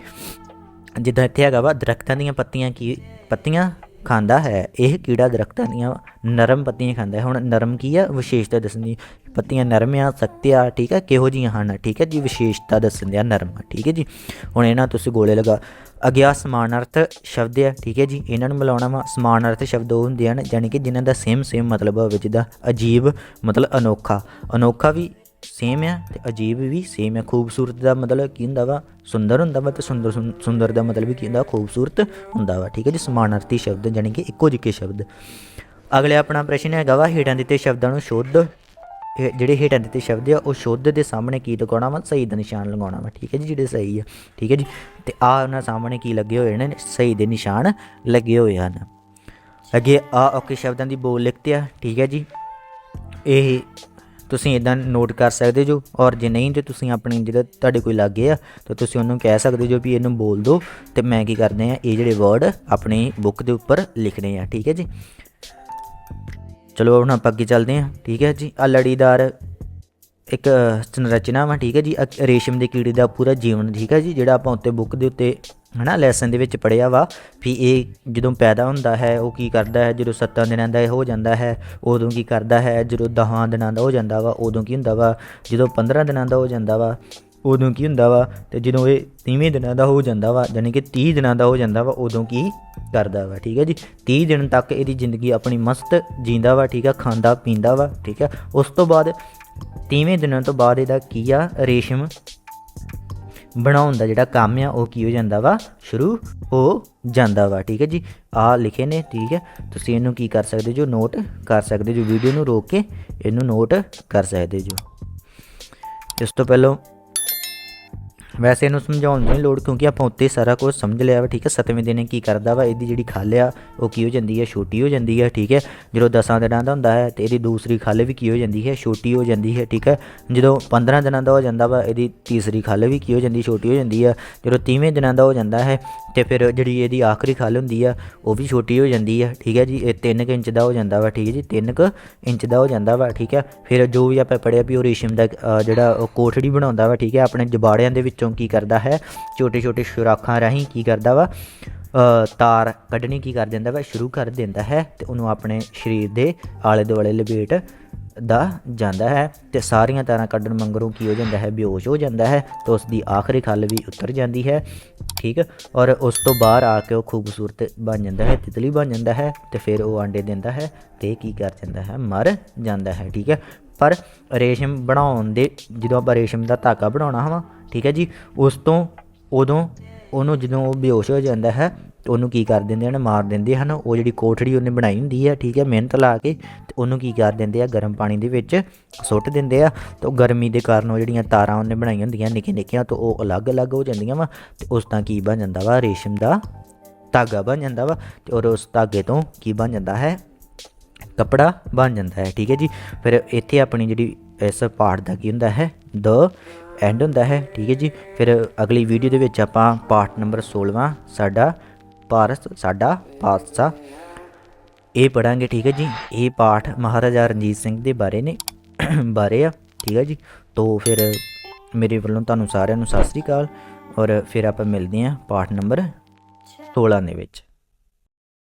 ਜਿੱਦਾਂ ਇੱਥੇ ਹੈਗਾ ਵਾ ਦਰਖਤਾਂ ਦੀਆਂ ਪੱਤੀਆਂ ਕੀ, ਪੱਤੀਆਂ? ਖਾਂਦਾ ਹੈ। ਇਹ ਕੀੜਾ ਦਰਖਤਾਂ ਦੀਆਂ ਨਰਮ ਪੱਤੀਆਂ ਖਾਂਦਾ ਹੈ। ਹੁਣ ਨਰਮ ਕੀ ਆ? ਵਿਸ਼ੇਸ਼ਤਾ ਦੱਸਣੀ ਪੱਤੀਆਂ ਨਰਮ ਆ ਸਖਤ ਠੀਕ ਹੈ ਕਿਹੋ ਜੀਆਂ ਹਨ? ਠੀਕ ਹੈ ਜੀ, ਵਿਸ਼ੇਸ਼ਤਾ ਦੱਸਣ ਦਿਆ ਨਰਮ ਠੀਕ ਹੈ ਜੀ? ਹੁਣ ਇਹਨਾਂ ਤੁਸੀਂ ਗੋਲੇ ਲਗਾ। ਅਗਿਆ ਸਮਾਨਾਰਥ ਸ਼ਬਦ ਆ, ਠੀਕ ਹੈ ਜੀ? ਇਹਨਾਂ ਨੂੰ ਮਿਲਾਉਣਾ ਵਾ। ਸਮਾਨਾਰਥ ਸ਼ਬਦ ਉਹ ਹੁੰਦੇ ਹਨ ਯਾਨੀ ਕਿ ਜਿਨ੍ਹਾਂ ਦਾ ਸੇਮ ਸੇਮ ਮਤਲਬ ਹੋਵੇ ਜਿੱਦਾਂ ਅਜੀਬ ਮਤਲਬ ਅਨੋਖਾ। ਅਨੋਖਾ ਵੀ ਸੇਮ ਆ ਤੇ ਅਜੀਬ ਵੀ ਸੇਮ ਆ। ਖੂਬਸੂਰਤ ਦਾ ਮਤਲਬ ਕੀ ਹੁੰਦਾ ਵਾ? ਸੁੰਦਰ ਹੁੰਦਾ ਵਾ ਤੇ ਸੁੰਦਰ ਸੁੰਦਰ ਦਾ ਮਤਲਬ ਕੀ ਹੁੰਦਾ? ਖੂਬਸੂਰਤ ਹੁੰਦਾ ਵਾ। ਠੀਕ ਹੈ ਜੀ? ਸਮਾਨਾਰਥੀ ਸ਼ਬਦ ਯਾਨੀ ਕਿ ਇੱਕੋ ਜਿਹੇ ਸ਼ਬਦ। ਅਗਲੇ ਆਪਣਾ ਪ੍ਰਸ਼ਨ ਹੈਗਾ ਵਾ, ਹੇਠਾਂ ਦਿੱਤੇ ਸ਼ਬਦਾਂ ਨੂੰ ਸ਼ੁੱਧ ਜਿਹੜੇ ਹੇਠਾਂ ਦਿੱਤੇ ਸ਼ਬਦ ਆ, ਉਹ ਸ਼ੁੱਧ ਦੇ ਸਾਹਮਣੇ ਕੀ ਲਗਾਉਣਾ ਵਾ? ਸਹੀ ਦਾ ਨਿਸ਼ਾਨ ਲਗਾਉਣਾ ਵਾ। ਠੀਕ ਹੈ ਜੀ? ਜਿਹੜੇ ਸਹੀ ਆ। ਠੀਕ ਹੈ ਜੀ? ਤੇ ਆ ਉਹਨਾਂ ਸਾਹਮਣੇ ਕੀ ਲੱਗੇ ਹੋਏ ਨੇ? ਸਹੀ ਦੇ ਨਿਸ਼ਾਨ ਲੱਗੇ ਹੋਏ ਹਨ। ਅੱਗੇ ਆ ਔਖੇ ਸ਼ਬਦਾਂ ਦੀ ਬੋਲ ਲਿਖਤੇ ਆ। ਠੀਕ ਹੈ ਜੀ? ਇਹ ਤੁਸੀਂ ਇਦਾਂ ਨੋਟ ਕਰ ਸਕਦੇ ਜੋ, ਔਰ ਜੇ ਨਹੀਂ ਤੇ ਤੁਸੀਂ ਆਪਣੀ ਜਿਹੜਾ ਤੁਹਾਡੇ ਕੋਈ ਲੱਗੇ ਆ, ਤਾਂ ਤੁਸੀਂ ਉਹਨੂੰ ਕਹਿ ਸਕਦੇ ਜੋ ਵੀ ਇਹਨੂੰ ਬੋਲ ਦਿਓ ਤੇ ਮੈਂ ਕੀ ਕਰਦੇ ਆ, ਇਹ ਜਿਹੜੇ ਵਰਡ ਆਪਣੀ ਬੁੱਕ ਦੇ ਉੱਪਰ ਲਿਖਣੇ ਆ, ਠੀਕ ਹੈ ਜੀ? ਚਲੋ ਹੁਣ ਆਪਾਂ ਅੱਗੇ ਚੱਲਦੇ ਹਾਂ ਠੀਕ ਹੈ ਜੀ? ਆ ਲੜੀਦਾਰ ਇੱਕ ਸੰਰਚਨਾ ਵਾ, ਠੀਕ ਹੈ ਜੀ? ਅ- ਰੇਸ਼ਮ ਦੇ ਕੀੜੇ ਦਾ ਪੂਰਾ ਜੀਵਨ, ਠੀਕ ਹੈ ਜੀ? ਜਿਹੜਾ ਆਪਾਂ ਉੱਤੇ ਬੁੱਕ ਦੇ ਉੱਤੇ ਹਨਾ ਲੈਸਨ ਦੇ ਵਿੱਚ ਪੜਿਆ ਵਾ ਵੀ ਇਹ ਜਦੋਂ ਪੈਦਾ ਹੁੰਦਾ ਹੈ, ਉਹ ਕੀ ਕਰਦਾ ਹੈ, ਜਦੋਂ 7 ਦਿਨਾਂ ਦਾ ਇਹ ਹੋ ਜਾਂਦਾ ਹੈ, ਉਦੋਂ ਕੀ ਕਰਦਾ ਹੈ, ਜਦੋਂ 10 ਦਿਨਾਂ ਦਾ ਹੋ ਜਾਂਦਾ ਵਾ, ਉਦੋਂ ਕੀ ਹੁੰਦਾ ਵਾ, ਜਦੋਂ 15 ਦਿਨਾਂ ਦਾ ਹੋ ਜਾਂਦਾ ਵਾ, ਉਦੋਂ ਕੀ ਹੁੰਦਾ ਵਾ ਤੇ ਜਦੋਂ ਇਹ 30ਵੇਂ ਦਿਨਾਂ ਦਾ ਹੋ ਜਾਂਦਾ ਵਾ ਯਾਨੀ ਕਿ 30 ਦਿਨਾਂ ਦਾ ਹੋ ਜਾਂਦਾ ਵਾ, ਉਦੋਂ ਕੀ ਕਰਦਾ ਵਾ, ਠੀਕ ਹੈ ਜੀ? 30 ਦਿਨ ਤੱਕ ਇਹਦੀ ਜ਼ਿੰਦਗੀ ਆਪਣੀ ਮਸਤ ਜੀਂਦਾ ਵਾ, ਠੀਕ ਆ ਖਾਂਦਾ, ਪੀਂਦਾ ਵਾ, ਠੀਕ ਆ ਉਸ ਤੋਂ ਬਾਅਦ 30ਵੇਂ ਦਿਨਾਂ ਤੋਂ ਬਾਅਦ ਇਹਦਾ ਕੀ ਆ, ਰੇਸ਼ਮ ਬਣਾਉਣ ਦਾ ਜਿਹੜਾ ਕੰਮ ਆ, ਉਹ ਕੀ ਹੋ ਜਾਂਦਾ ਵਾ? ਸ਼ੁਰੂ ਹੋ ਜਾਂਦਾ ਵਾ, ਠੀਕ ਹੈ ਜੀ? ਆ ਲਿਖੇ ਨੇ, ਠੀਕ ਹੈ? ਤੁਸੀਂ ਇਹਨੂੰ ਕੀ ਕਰ ਸਕਦੇ ਜੋ? ਨੋਟ ਕਰ ਸਕਦੇ ਜੋ, ਵੀਡੀਓ ਨੂੰ ਰੋਕ ਕੇ ਇਹਨੂੰ ਨੋਟ ਕਰ ਸਕਦੇ ਜੋ। ਇਸ ਤੋਂ ਪਹਿਲਾਂ ਵੈਸੇ ਇਹਨੂੰ ਸਮਝਾਉਣ ਦੀ ਨਹੀਂ ਲੋੜ, ਕਿਉਂਕਿ ਆਪਾਂ ਉੱਤੇ ਸਾਰਾ ਕੁਝ ਸਮਝ ਲਿਆ ਵਾ, ਠੀਕ ਹੈ? ਸਤਵੇਂ ਦਿਨ ਕੀ ਕਰਦਾ ਵਾ? ਇਹਦੀ ਜਿਹੜੀ ਖੱਲ ਆ, ਉਹ ਕੀ ਹੋ ਜਾਂਦੀ ਹੈ? ਛੋਟੀ ਹੋ ਜਾਂਦੀ ਹੈ, ਠੀਕ ਹੈ? ਜਦੋਂ 10 ਦਿਨਾਂ ਦਾ ਹੁੰਦਾ ਹੈ ਤੇ ਇਹਦੀ ਦੂਸਰੀ ਖੱਲ ਵੀ ਕੀ ਹੋ ਜਾਂਦੀ ਹੈ? ਛੋਟੀ ਹੋ ਜਾਂਦੀ ਹੈ, ਠੀਕ ਹੈ? ਜਦੋਂ 15 ਦਿਨਾਂ ਦਾ ਹੋ ਜਾਂਦਾ ਵਾ, ਇਹਦੀ ਤੀਸਰੀ ਖੱਲ ਵੀ ਕੀ ਹੋ ਜਾਂਦੀ, ਛੋਟੀ ਹੋ ਜਾਂਦੀ ਹੈ? ਜਦੋਂ 30ਵੇਂ ਦਿਨਾਂ ਦਾ ਹੋ ਜਾਂਦਾ ਹੈ, ਤੇ ਫਿਰ ਜਿਹੜੀ ਇਹਦੀ ਆਖਰੀ ਖੱਲ ਹੁੰਦੀ ਆ, ਉਹ ਵੀ ਛੋਟੀ ਹੋ ਜਾਂਦੀ ਹੈ, ਠੀਕ ਹੈ ਜੀ? ਇਹ 3 ਇੰਚ ਦਾ ਹੋ ਜਾਂਦਾ ਵਾ, ਠੀਕ ਹੈ ਜੀ? 3 ਇੰਚ ਦਾ ਹੋ ਜਾਂਦਾ ਵਾ, ਠੀਕ ਹੈ? ਫਿਰ ਜੋ ਵੀ ਆਪਾਂ ਪੜਿਆ ਵੀ ਉਹ ਰੇਸ਼ਮ ਦਾ ਜਿਹੜਾ ਉਹ ਕੋਠੜੀ ਬਣਾਉਂਦਾ ਵਾ, ਠੀਕ ਹੈ? ਆਪਣੇ ਜਬਾੜਿਆਂ ਦੇ ਵਿੱਚੋਂ ਕੀ ਕਰਦਾ ਹੈ? ਛੋਟੇ ਛੋਟੇ ਸੁਰਾਖਾਂ ਰਾਹੀਂ ਕੀ ਕਰਦਾ ਵਾ? ਤਾਰ ਕੱਢਣੀ ਕੀ ਕਰ ਦਿੰਦਾ ਵਾ? ਸ਼ੁਰੂ ਕਰ ਦਿੰਦਾ ਹੈ ਤੇ ਉਹਨੂੰ ਆਪਣੇ ਸਰੀਰ ਦੇ ਆਲੇ ਦੁਆਲੇ ਲਪੇਟ ਦਾ ਜਾਂਦਾ ਹੈ ਤੇ ਸਾਰੀਆਂ ਤਾਰਾਂ ਕੱਢਣ ਮੰਗਰੋਂ ਕੀ ਹੋ ਜਾਂਦਾ ਹੈ? ਬੇਹੋਸ਼ ਹੋ ਜਾਂਦਾ ਹੈ ਤੇ ਉਸ ਦੀ ਆਖਰੀ ਖੱਲ ਵੀ ਉਤਰ ਜਾਂਦੀ ਹੈ। ਠੀਕ? ਹੈ ਔਰ ਉਸ ਤੋਂ ਬਾਹਰ ਆ ਕੇ ਉਹ ਖੂਬਸੂਰਤ ਬਣ ਜਾਂਦਾ ਹੈ, ਤਿਤਲੀ ਬਣ ਜਾਂਦਾ ਹੈ ਤੇ ਫਿਰ ਉਹ ਆਂਡੇ ਦਿੰਦਾ ਹੈ ਤੇ ਕੀ ਕਰ ਜਾਂਦਾ ਹੈ? ਮਰ ਜਾਂਦਾ ਹੈ। ਠੀਕ ਹੈ? ਪਰ ਰੇਸ਼ਮ ਬਣਾਉਣ ਦੇ, ਜਦੋਂ ਆਪਾਂ ਰੇਸ਼ਮ ਦਾ ਧਾਗਾ ਬਣਾਉਣਾ ਵਾ ਠੀਕ ਹੈ ਜੀ, ਉਸ ਤੋਂ ਉਦੋਂ ਉਹਨੂੰ ਜਦੋਂ ਉਹ ਬੇਹੋਸ਼ ਹੋ ਜਾਂਦਾ ਹੈ, ਤੇ ਉਹਨੂੰ ਕੀ ਕਰ ਦਿੰਦੇ ਹਨ? ਮਾਰ ਦਿੰਦੇ ਹਨ। ਉਹ ਜਿਹੜੀ ਕੋਠੜੀ ਉਹਨੇ ਬਣਾਈ ਹੁੰਦੀ ਹੈ, ਠੀਕ ਹੈ, ਮਿਹਨਤ ਲਾ ਕੇ, ਤੇ ਉਹਨੂੰ ਕੀ ਕਰ ਦਿੰਦੇ ਆ? ਗਰਮ ਪਾਣੀ ਦੇ ਵਿੱਚ ਸੁੱਟ ਦਿੰਦੇ ਆ। ਤੇ ਉਹ ਗਰਮੀ ਦੇ ਕਾਰਨ ਉਹ ਜਿਹੜੀਆਂ ਤਾਰਾਂ ਉਹਨੇ ਬਣਾਈਆਂ ਹੁੰਦੀਆਂ ਨਿੱਕੇ ਨਿੱਕੀਆਂ, ਤੋਂ ਉਹ ਅਲੱਗ-ਅਲੱਗ ਹੋ ਜਾਂਦੀਆਂ ਵਾ, ਤੇ ਉਸ ਤਾਂ ਕੀ ਬਣ ਜਾਂਦਾ ਵਾ? ਰੇਸ਼ਮ ਦਾ ਧਾਗਾ ਬਣ ਜਾਂਦਾ ਵਾ, ਤੇ ਔਰ ਉਸ ਧਾਗੇ ਤੋਂ ਕੀ ਬਣ ਜਾਂਦਾ ਹੈ? ਕਪੜਾ ਬਣ ਜਾਂਦਾ ਹੈ, ਠੀਕ ਹੈ ਜੀ। ਫਿਰ ਇੱਥੇ ਆਪਣੀ ਜਿਹੜੀ ਇਸ ਪਾਠ ਦਾ ਕੀ ਹੁੰਦਾ ਹੈ? ਦ ਐਂਡ ਹੁੰਦਾ ਹੈ, ਠੀਕ ਹੈ ਜੀ? ਫਿਰ ਅਗਲੀ ਵੀਡੀਓ ਦੇ ਵਿੱਚ ਆਪਾਂ ਪਾਰਟ ਨੰਬਰ 16ਵਾਂ ਸਾਡਾ ਭਾਰਤ, ਸਾਡਾ ਪਾਤਸ਼ਾਹ, ਇਹ ਪੜਾਂਗੇ ਠੀਕ ਹੈ ਜੀ? ਇਹ ਪਾਠ ਮਹਾਰਾਜਾ ਰਣਜੀਤ ਸਿੰਘ ਦੇ ਬਾਰੇ ਨੇ, ਬਾਰੇ ਆ, ਠੀਕ ਹੈ ਜੀ? ਤੋਂ ਫਿਰ ਮੇਰੇ ਵੱਲੋਂ ਤੁਹਾਨੂੰ ਸਾਰਿਆਂ ਨੂੰ ਸਤਿ ਸ੍ਰੀ ਅਕਾਲ ਔਰ ਫਿਰ ਆਪਾਂ ਮਿਲਦੇ ਹਾਂ ਪਾਠ ਨੰਬਰ 16 ਦੇ ਵਿੱਚ।